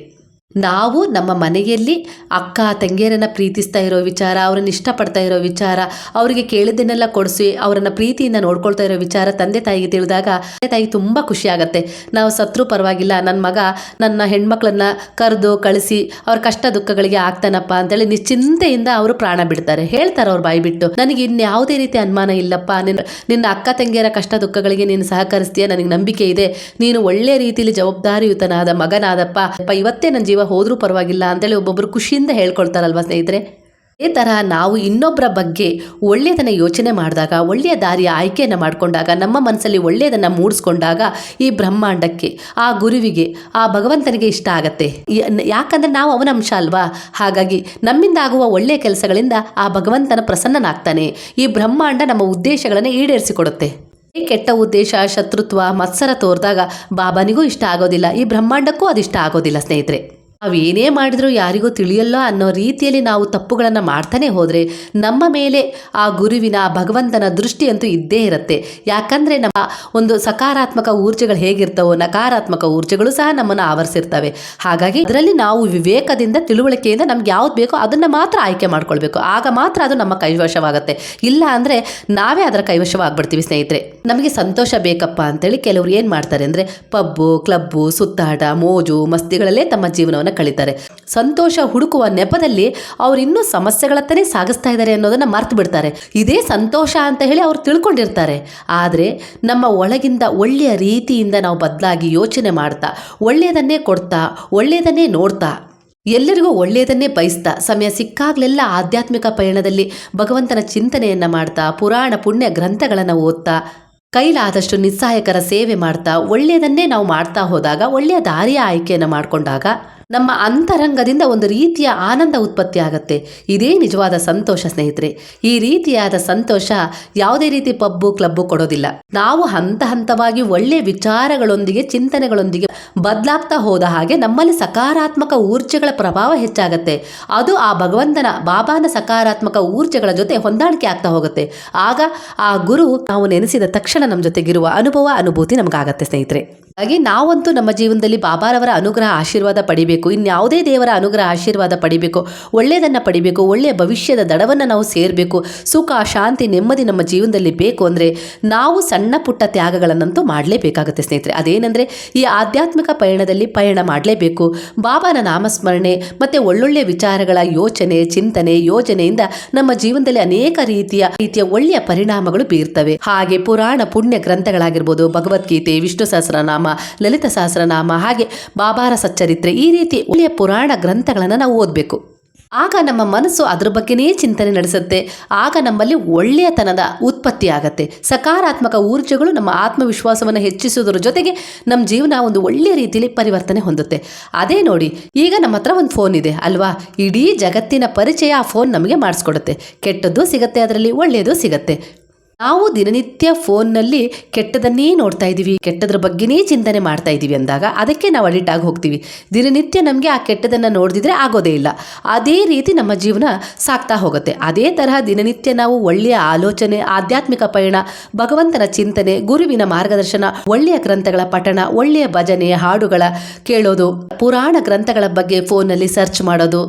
ನಾವು ನಮ್ಮ ಮನೆಯಲ್ಲಿ ಅಕ್ಕ, ತಂಗಿಯರನ್ನ ಪ್ರೀತಿಸ್ತಾ ಇರೋ ವಿಚಾರ, ಅವರನ್ನು ಇಷ್ಟಪಡ್ತಾ ಇರೋ ವಿಚಾರ, ಅವರಿಗೆ ಕೇಳಿದ್ದನ್ನೆಲ್ಲ ಕೊಡಿಸಿ ಅವರನ್ನು ಪ್ರೀತಿಯಿಂದ ನೋಡ್ಕೊಳ್ತಾ ಇರೋ ವಿಚಾರ ತಂದೆ ತಾಯಿಗೆ ತಿಳಿದಾಗ ತಂದೆ ತಾಯಿ ತುಂಬ ಖುಷಿಯಾಗತ್ತೆ ನಾವು ಸತ್ರು ಪರವಾಗಿಲ್ಲ ನನ್ನ ಮಗ ನನ್ನ ಹೆಣ್ಮಕ್ಳನ್ನ ಕರೆದು, ಕಳಿಸಿ ಅವ್ರ ಕಷ್ಟ ದುಃಖಗಳಿಗೆ ಆಗ್ತಾನಪ್ಪ ಅಂತೇಳಿ ನಿಶ್ಚಿಂತೆಯಿಂದ ಅವರು ಪ್ರಾಣ ಬಿಡ್ತಾರೆ. ಹೇಳ್ತಾರೆ ಅವ್ರು ಬಾಯಿ ಬಿಟ್ಟು, ನನಗೆ ಇನ್ಯಾವುದೇ ರೀತಿ ಅನುಮಾನ ಇಲ್ಲಪ್ಪ. ನಿನ್ನ ನಿನ್ನ ಅಕ್ಕ, ತಂಗಿಯರ ಕಷ್ಟ ದುಃಖಗಳಿಗೆ ನೀನು ಸಹಕರಿಸ್ತೀಯ? ನನಗೆ ನಂಬಿಕೆ ಇದೆ. ನೀನು ಒಳ್ಳೆಯ ರೀತಿಯಲ್ಲಿ ಜವಾಬ್ದಾರಿಯುತನಾದ ಮಗನಾದಪ್ಪ. ಇವತ್ತೇ ನನ್ನ ಜೀವ ಹೋದರೂ ಪರವಾಗಿಲ್ಲ ಅಂತೇಳಿ ಒಬ್ಬೊಬ್ಬರು ಖುಷಿಯಿಂದ ಹೇಳ್ಕೊಳ್ತಾರಲ್ವ ಸ್ನೇಹಿತರೆ? ಅದೇ ಥರ ನಾವು ಇನ್ನೊಬ್ಬರ ಬಗ್ಗೆ ಒಳ್ಳೆಯದನ್ನು ಯೋಚನೆ ಮಾಡಿದಾಗ, ಒಳ್ಳೆಯ ದಾರಿಯ ಆಯ್ಕೆಯನ್ನು ಮಾಡಿಕೊಂಡಾಗ, ನಮ್ಮ ಮನಸ್ಸಲ್ಲಿ ಒಳ್ಳೆಯದನ್ನು ಮೂಡಿಸ್ಕೊಂಡಾಗ ಈ ಬ್ರಹ್ಮಾಂಡಕ್ಕೆ, ಆ ಗುರುವಿಗೆ, ಆ ಭಗವಂತನಿಗೆ ಇಷ್ಟ ಆಗತ್ತೆ. ಯಾಕಂದರೆ ನಾವು ಅವನ ಅಂಶ ಅಲ್ವಾ? ಹಾಗಾಗಿ ನಮ್ಮಿಂದ ಆಗುವ ಒಳ್ಳೆಯ ಕೆಲಸಗಳಿಂದ ಆ ಭಗವಂತನ ಪ್ರಸನ್ನನಾಗ್ತಾನೆ. ಈ ಬ್ರಹ್ಮಾಂಡ ನಮ್ಮ ಉದ್ದೇಶಗಳನ್ನು ಈಡೇರಿಸಿಕೊಡುತ್ತೆ. ಈ ಕೆಟ್ಟ ಉದ್ದೇಶ, ಶತ್ರುತ್ವ, ಮತ್ಸರ ತೋರಿದಾಗ ಬಾಬಾನಿಗೂ ಇಷ್ಟ ಆಗೋದಿಲ್ಲ, ಈ ಬ್ರಹ್ಮಾಂಡಕ್ಕೂ ಅದಿಷ್ಟ ಆಗೋದಿಲ್ಲ ಸ್ನೇಹಿತರೆ. ನಾವೇನೇ ಮಾಡಿದರೂ ಯಾರಿಗೂ ತಿಳಿಯಲ್ಲ ಅನ್ನೋ ರೀತಿಯಲ್ಲಿ ನಾವು ತಪ್ಪುಗಳನ್ನು ಮಾಡ್ತಾನೆ ಹೋದರೆ ನಮ್ಮ ಮೇಲೆ ಆ ಗುರುವಿನ ಭಗವಂತನ ಭಗವಂತನ ದೃಷ್ಟಿಯಂತೂ ಇದ್ದೇ ಇರುತ್ತೆ. ಯಾಕಂದರೆ ನಮ್ಮ ಒಂದು ಸಕಾರಾತ್ಮಕ ಊರ್ಜೆಗಳು ಹೇಗಿರ್ತವೋ, ನಕಾರಾತ್ಮಕ ಊರ್ಜೆಗಳು ಸಹ ನಮ್ಮನ್ನು ಆವರಿಸಿರ್ತವೆ. ಹಾಗಾಗಿ ಅದರಲ್ಲಿ ನಾವು ವಿವೇಕದಿಂದ ತಿಳುವಳಿಕೆಯಿಂದ ನಮ್ಗೆ ಯಾವ್ದು ಬೇಕೋ ಅದನ್ನು ಮಾತ್ರ ಆಯ್ಕೆ ಮಾಡ್ಕೊಳ್ಬೇಕು. ಆಗ ಮಾತ್ರ ಅದು ನಮ್ಮ ಕೈವಶವಾಗುತ್ತೆ. ಇಲ್ಲ ಅಂದರೆ ನಾವೇ ಅದರ ಕೈವಶವಾಗ್ಬಿಡ್ತೀವಿ ಸ್ನೇಹಿತರೆ. ನಮಗೆ ಸಂತೋಷ ಬೇಕಪ್ಪ ಅಂತೇಳಿ ಕೆಲವರು ಏನು ಮಾಡ್ತಾರೆ ಅಂದರೆ ಪಬ್ಬು, ಕ್ಲಬ್ಬು, ಸುತ್ತಾಟ, ಮೋಜು, ಮಸ್ತಿಗಳಲ್ಲೇ ತಮ್ಮ ಜೀವನವನ್ನು ಕಳೀತಾರೆ. ಸಂತೋಷ ಹುಡುಕುವ ನೆಪದಲ್ಲಿ ಅವರು ಇನ್ನೂ ಸಮಸ್ಯೆಗಳತ್ತನೇ ಸಾಗಿಸ್ತಾ ಇದ್ದಾರೆ ಅನ್ನೋದನ್ನು ಮರ್ತು ಬಿಡ್ತಾರೆ. ಇದೇ ಸಂತೋಷ ಅಂತ ಹೇಳಿ ಅವ್ರು ತಿಳ್ಕೊಂಡಿರ್ತಾರೆ. ಆದರೆ ನಮ್ಮ ಒಳಗಿಂದ ಒಳ್ಳೆಯ ರೀತಿಯಿಂದ ನಾವು ಬದಲಾಗಿ ಯೋಚನೆ ಮಾಡ್ತಾ, ಒಳ್ಳೆಯದನ್ನೇ ಕೊಡ್ತಾ, ಒಳ್ಳೆಯದನ್ನೇ ನೋಡ್ತಾ, ಎಲ್ಲರಿಗೂ ಒಳ್ಳೆಯದನ್ನೇ ಬಯಸ್ತಾ, ಸಮಯ ಸಿಕ್ಕಾಗಲೆಲ್ಲ ಆಧ್ಯಾತ್ಮಿಕ ಪಯಣದಲ್ಲಿ ಭಗವಂತನ ಚಿಂತನೆಯನ್ನು ಮಾಡ್ತಾ, ಪುರಾಣ ಪುಣ್ಯ ಗ್ರಂಥಗಳನ್ನು ಓದ್ತಾ, ಕೈಲಾದಷ್ಟು ನಿಸ್ಸಹಾಯಕರ ಸೇವೆ ಮಾಡ್ತಾ, ಒಳ್ಳೆಯದನ್ನೇ ನಾವು ಮಾಡ್ತಾ ಹೋದಾಗ, ಒಳ್ಳೆಯ ದಾರಿಯ ಆಯ್ಕೆಯನ್ನು ಮಾಡಿಕೊಂಡಾಗ ನಮ್ಮ ಅಂತರಂಗದಿಂದ ಒಂದು ರೀತಿಯ ಆನಂದ ಉತ್ಪತ್ತಿ ಆಗುತ್ತೆ. ಇದೇ ನಿಜವಾದ ಸಂತೋಷ ಸ್ನೇಹಿತರೆ. ಈ ರೀತಿಯಾದ ಸಂತೋಷ ಯಾವುದೇ ರೀತಿ ಪಬ್ಬು, ಕ್ಲಬ್ಬು ಕೊಡೋದಿಲ್ಲ. ನಾವು ಹಂತ ಹಂತವಾಗಿ ಒಳ್ಳೆಯ ವಿಚಾರಗಳೊಂದಿಗೆ, ಚಿಂತನೆಗಳೊಂದಿಗೆ ಬದಲಾಗ್ತಾ ಹೋದ ಹಾಗೆ ನಮ್ಮಲ್ಲಿ ಸಕಾರಾತ್ಮಕ ಊರ್ಜೆಗಳ ಪ್ರಭಾವ ಹೆಚ್ಚಾಗತ್ತೆ. ಅದು ಆ ಭಗವಂತನ, ಬಾಬಾನ ಸಕಾರಾತ್ಮಕ ಊರ್ಜೆಗಳ ಜೊತೆ ಹೊಂದಾಣಿಕೆ ಆಗ್ತಾ ಹೋಗುತ್ತೆ. ಆಗ ಆ ಗುರು ನಾವು ನೆನೆಸಿದ ತಕ್ಷಣ ನಮ್ಮ ಜೊತೆಗಿರುವ ಅನುಭವ, ಅನುಭೂತಿ ನಮಗಾಗತ್ತೆ ಸ್ನೇಹಿತರೆ. ಹಾಗೆ ನಾವಂತೂ ನಮ್ಮ ಜೀವನದಲ್ಲಿ ಬಾಬಾರವರ ಅನುಗ್ರಹ ಆಶೀರ್ವಾದ ಪಡಿಬೇಕು. ಇನ್ಯಾವುದೇ ದೇವರ ಅನುಗ್ರಹ ಆಶೀರ್ವಾದ ಪಡಿಬೇಕು. ಒಳ್ಳೆಯದನ್ನು ಪಡಿಬೇಕು. ಒಳ್ಳೆಯ ಭವಿಷ್ಯದ ದಡವನ್ನು ನಾವು ಸೇರಬೇಕು. ಸುಖ, ಶಾಂತಿ, ನೆಮ್ಮದಿ ನಮ್ಮ ಜೀವನದಲ್ಲಿ ಬೇಕು ಅಂದರೆ ನಾವು ಸಣ್ಣ ಪುಟ್ಟ ತ್ಯಾಗಗಳನ್ನಂತೂ ಮಾಡಲೇಬೇಕಾಗುತ್ತೆ ಸ್ನೇಹಿತರೆ. ಅದೇನೆಂದರೆ ಈ ಆಧ್ಯಾತ್ಮಿಕ ಪಯಣದಲ್ಲಿ ಪಯಣ ಮಾಡಲೇಬೇಕು. ಬಾಬಾನ ನಾಮಸ್ಮರಣೆ ಮತ್ತು ಒಳ್ಳೊಳ್ಳೆಯ ವಿಚಾರಗಳ ಯೋಚನೆ, ಚಿಂತನೆ, ಯೋಜನೆಯಿಂದ ನಮ್ಮ ಜೀವನದಲ್ಲಿ ಅನೇಕ ರೀತಿಯ ರೀತಿಯ ಒಳ್ಳೆಯ ಪರಿಣಾಮಗಳು ಬೀರ್ತವೆ. ಹಾಗೆ ಪುರಾಣ ಪುಣ್ಯ ಗ್ರಂಥಗಳಾಗಿರ್ಬೋದು, ಭಗವದ್ಗೀತೆ, ವಿಷ್ಣು ಸಹಸ್ರನಾಮ ಲಲಿತ ಸಹಸ್ರನಾಮ ಹಾಗೆ ಬಾಬಾರ ಸಚ್ಚರಿತ್ರೆ ಈ ರೀತಿ ಒಳ್ಳೆಯ ಪುರಾಣ ಗ್ರಂಥಗಳನ್ನು ನಾವು ಓದಬೇಕು. ಆಗ ನಮ್ಮ ಮನಸ್ಸು ಅದ್ರ ಬಗ್ಗೆನೇ ಚಿಂತನೆ ನಡೆಸುತ್ತೆ. ಆಗ ನಮ್ಮಲ್ಲಿ ಒಳ್ಳೆಯತನದ ಉತ್ಪತ್ತಿ ಆಗತ್ತೆ. ಸಕಾರಾತ್ಮಕ ಊರ್ಜೆಗಳು ನಮ್ಮ ಆತ್ಮವಿಶ್ವಾಸವನ್ನು ಹೆಚ್ಚಿಸುವುದರ ಜೊತೆಗೆ ನಮ್ಮ ಜೀವನ ಒಂದು ಒಳ್ಳೆಯ ರೀತಿಯಲ್ಲಿ ಪರಿವರ್ತನೆ ಹೊಂದುತ್ತೆ. ಅದೇ ನೋಡಿ, ಈಗ ನಮ್ಮ ಹತ್ರ ಒಂದು ಫೋನ್ ಇದೆ, ಅಲ್ವಾ? ಇಡೀ ಜಗತ್ತಿನ ಪರಿಚಯ ಆ ಫೋನ್ ನಮಗೆ ಮಾಡಿಸ್ಕೊಡುತ್ತೆ. ಕೆಟ್ಟದ್ದು ಸಿಗುತ್ತೆ, ಅದರಲ್ಲಿ ಒಳ್ಳೆಯದು ಸಿಗತ್ತೆ. ನಾವು ದಿನನಿತ್ಯ ಫೋನ್ನಲ್ಲಿ ಕೆಟ್ಟದನ್ನೇ ನೋಡ್ತಾ ಇದ್ದೀವಿ, ಕೆಟ್ಟದ್ರ ಬಗ್ಗೆನೇ ಚಿಂತನೆ ಮಾಡ್ತಾ ಇದ್ದೀವಿ ಅಂದಾಗ ಅದಕ್ಕೆ ನಾವು ಅಡಿಟ್ ಆಗಿ ಹೋಗ್ತೀವಿ. ದಿನನಿತ್ಯ ನಮಗೆ ಆ ಕೆಟ್ಟದನ್ನು ನೋಡಿದ್ರೆ ಆಗೋದೇ ಇಲ್ಲ. ಅದೇ ರೀತಿ ನಮ್ಮ ಜೀವನ ಸಾಕ್ತಾ ಹೋಗುತ್ತೆ. ಅದೇ ತರಹ ದಿನನಿತ್ಯ ನಾವು ಒಳ್ಳೆಯ ಆಲೋಚನೆ, ಆಧ್ಯಾತ್ಮಿಕ ಪಯಣ, ಭಗವಂತನ ಚಿಂತನೆ, ಗುರುವಿನ ಮಾರ್ಗದರ್ಶನ, ಒಳ್ಳೆಯ ಗ್ರಂಥಗಳ ಪಠಣ, ಒಳ್ಳೆಯ ಭಜನೆ, ಹಾಡುಗಳ ಕೇಳೋದು, ಪುರಾಣ ಗ್ರಂಥಗಳ ಬಗ್ಗೆ ಫೋನಲ್ಲಿ ಸರ್ಚ್ ಮಾಡೋದು,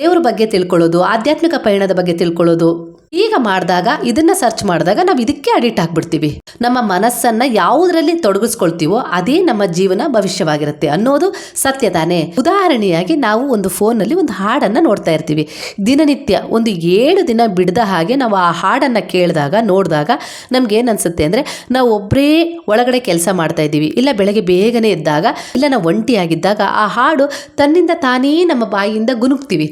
ದೇವ್ರ ಬಗ್ಗೆ ತಿಳ್ಕೊಳ್ಳೋದು, ಆಧ್ಯಾತ್ಮಿಕ ಪಯಣದ ಬಗ್ಗೆ ತಿಳ್ಕೊಳ್ಳೋದು ಈಗ ಮಾಡಿದಾಗ ಇದನ್ನ ಸರ್ಚ್ ಮಾಡಿದಾಗ ನಾವು ಇದಕ್ಕೆ ಅಡಿಟ್ ಆಗ್ಬಿಡ್ತೀವಿ. ನಮ್ಮ ಮನಸ್ಸನ್ನ ಯಾವುದರಲ್ಲಿ ತೊಡಗಿಸ್ಕೊಳ್ತೀವೋ ಅದೇ ನಮ್ಮ ಜೀವನ ಭವಿಷ್ಯವಾಗಿರುತ್ತೆ ಅನ್ನೋದು ಸತ್ಯ ತಾನೇ ಉದಾಹರಣೆಯಾಗಿ ನಾವು ಒಂದು ಫೋನಲ್ಲಿ ಒಂದು ಹಾಡನ್ನು ನೋಡ್ತಾ ಇರ್ತೀವಿ. ದಿನನಿತ್ಯ ಒಂದು ಏಳು ದಿನ ಬಿಡದ ಹಾಗೆ ನಾವು ಆ ಹಾಡನ್ನು ಕೇಳಿದಾಗ, ನೋಡಿದಾಗ ನಮ್ಗೆ ಏನನ್ಸುತ್ತೆ ಅಂದರೆ ನಾವು ಒಬ್ಬರೇ ಒಳಗಡೆ ಕೆಲಸ ಮಾಡ್ತಾ ಇದ್ದೀವಿ. ಇಲ್ಲ ಬೆಳಗ್ಗೆ ಬೇಗನೆ ಇದ್ದಾಗ ಇಲ್ಲ ನಾವು ಒಂಟಿಯಾಗಿದ್ದಾಗ ಆ ಹಾಡು ತನ್ನಿಂದ ತಾನೇ ನಮ್ಮ ಬಾಯಿಯಿಂದ ಗುನುಗ್ತೀವಿ.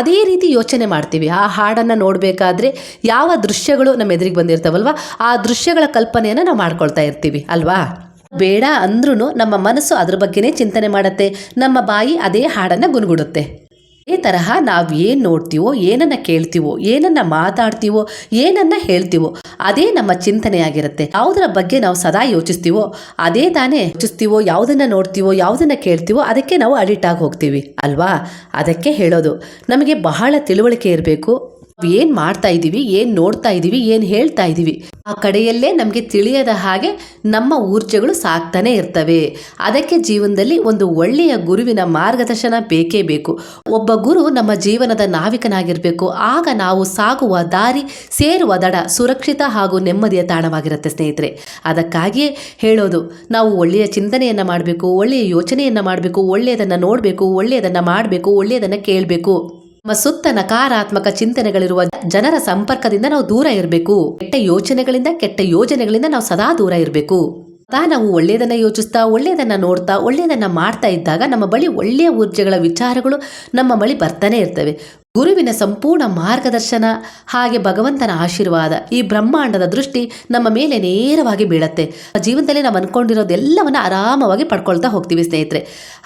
ಅದೇ ರೀತಿ ಯೋಚನೆ ಮಾಡ್ತೀವಿ. ಆ ಹಾಡನ್ನು ನೋಡಬೇಕಾದ್ರೆ ಯಾವ ದೃಶ್ಯಗಳು ನಮ್ಮ ಎದುರಿಗೆ ಬಂದಿರ್ತಾವಲ್ವ? ಆ ದೃಶ್ಯಗಳ ಕಲ್ಪನೆಯನ್ನು ನಾವು ಮಾಡ್ಕೊಳ್ತಾ ಇರ್ತೀವಿ, ಅಲ್ವಾ? ಬೇಡ ಅಂದ್ರೂ ನಮ್ಮ ಮನಸ್ಸು ಅದ್ರ ಬಗ್ಗೆನೇ ಚಿಂತನೆ ಮಾಡುತ್ತೆ, ನಮ್ಮ ಬಾಯಿ ಅದೇ ಹಾಡನ್ನು ಗುನುಗುಡುತ್ತೆ ಈ ತರಹ ನಾವು ಏನು ನೋಡ್ತೀವೋ, ಏನನ್ನ ಕೇಳ್ತೀವೋ, ಏನನ್ನ ಮಾತಾಡ್ತೀವೋ, ಏನನ್ನ ಹೇಳ್ತೀವೋ, ಅದೇ ನಮ್ಮ ಚಿಂತನೆಯಾಗಿರುತ್ತೆ. ಯಾವುದರ ಬಗ್ಗೆ ನಾವು ಸದಾ ಯೋಚಿಸ್ತೀವೋ, ಅದೇ ತಾನೇ ಯೋಚಿಸ್ತೀವೋ, ಯಾವುದನ್ನು ನೋಡ್ತೀವೋ, ಯಾವುದನ್ನು ಕೇಳ್ತೀವೋ, ಅದಕ್ಕೆ ನಾವು ಅಡಿಟ್ ಆಗಿ ಹೋಗ್ತೀವಿ, ಅಲ್ವಾ? ಅದಕ್ಕೆ ಹೇಳೋದು, ನಮಗೆ ಬಹಳ ತಿಳುವಳಿಕೆ ಇರಬೇಕು ಏನು ಮಾಡ್ತಾ ಇದ್ದೀವಿ ಏನು ನೋಡ್ತಾ ಇದ್ದೀವಿ ಏನು ಹೇಳ್ತಾ ಇದ್ದೀವಿ ಆ ಕಡೆಯಲ್ಲೇ ನಮಗೆ ತಿಳಿಯದ ಹಾಗೆ ನಮ್ಮ ಊರ್ಜೆಗಳು ಸಾಕ್ತಾನೆ ಇರ್ತವೆ. ಅದಕ್ಕೆ ಜೀವನದಲ್ಲಿ ಒಂದು ಒಳ್ಳೆಯ ಗುರುವಿನ ಮಾರ್ಗದರ್ಶನ ಬೇಕೇ ಬೇಕು. ಒಬ್ಬ ಗುರು ನಮ್ಮ ಜೀವನದ ನಾವಿಕನಾಗಿರಬೇಕು. ಆಗ ನಾವು ಸಾಗುವ ದಾರಿ, ಸೇರುವ ದಡ ಸುರಕ್ಷಿತ ಹಾಗೂ ನೆಮ್ಮದಿಯ ತಾಣವಾಗಿರುತ್ತೆ ಸ್ನೇಹಿತರೆ. ಅದಕ್ಕಾಗಿಯೇ ಹೇಳೋದು, ನಾವು ಒಳ್ಳೆಯ ಚಿಂತನೆಯನ್ನು ಮಾಡಬೇಕು, ಒಳ್ಳೆಯ ಯೋಚನೆಯನ್ನು ಮಾಡಬೇಕು, ಒಳ್ಳೆಯದನ್ನು ನೋಡಬೇಕು, ಒಳ್ಳೆಯದನ್ನು ಮಾಡಬೇಕು, ಒಳ್ಳೆಯದನ್ನು ಕೇಳಬೇಕು. ಸುತ್ತ ನಕಾರಾತ್ಮಕ ಚಿಂತನೆಗಳಿರುವ ಜನರ ಸಂಪರ್ಕದಿಂದ ನಾವು ದೂರ ಇರಬೇಕು. ಕೆಟ್ಟ ಯೋಚನೆಗಳಿಂದ, ಕೆಟ್ಟ ಯೋಜನೆಗಳಿಂದ ನಾವು ಸದಾ ದೂರ ಇರಬೇಕು. ಸದಾ ನಾವು ಒಳ್ಳೆಯದನ್ನ ಯೋಚಿಸ್ತಾ, ಒಳ್ಳೆಯದನ್ನ ನೋಡ್ತಾ, ಒಳ್ಳೆಯದನ್ನ ಮಾಡ್ತಾ ಇದ್ದಾಗ ನಮ್ಮ ಬಳಿ ಒಳ್ಳೆಯ ಊರ್ಜೆಗಳ ವಿಚಾರಗಳು ನಮ್ಮ ಬಳಿ ಬರ್ತಾನೆ ಇರ್ತವೆ. ಗುರುವಿನ ಸಂಪೂರ್ಣ ಮಾರ್ಗದರ್ಶನ ಹಾಗೆ ಭಗವಂತನ ಆಶೀರ್ವಾದ ಈ ಬ್ರಹ್ಮಾಂಡದ ದೃಷ್ಟಿ ನಮ್ಮ ಮೇಲೆ ನೇರವಾಗಿ ಬೀಳತ್ತೆ. ಜೀವನದಲ್ಲಿ ನಾವು ಅನ್ಕೊಂಡಿರೋದೆಲ್ಲವನ್ನ ಆರಾಮವಾಗಿ ಪಡ್ಕೊಳ್ತಾ ಹೋಗ್ತೀವಿ ಸ್ನೇಹಿತರೆ.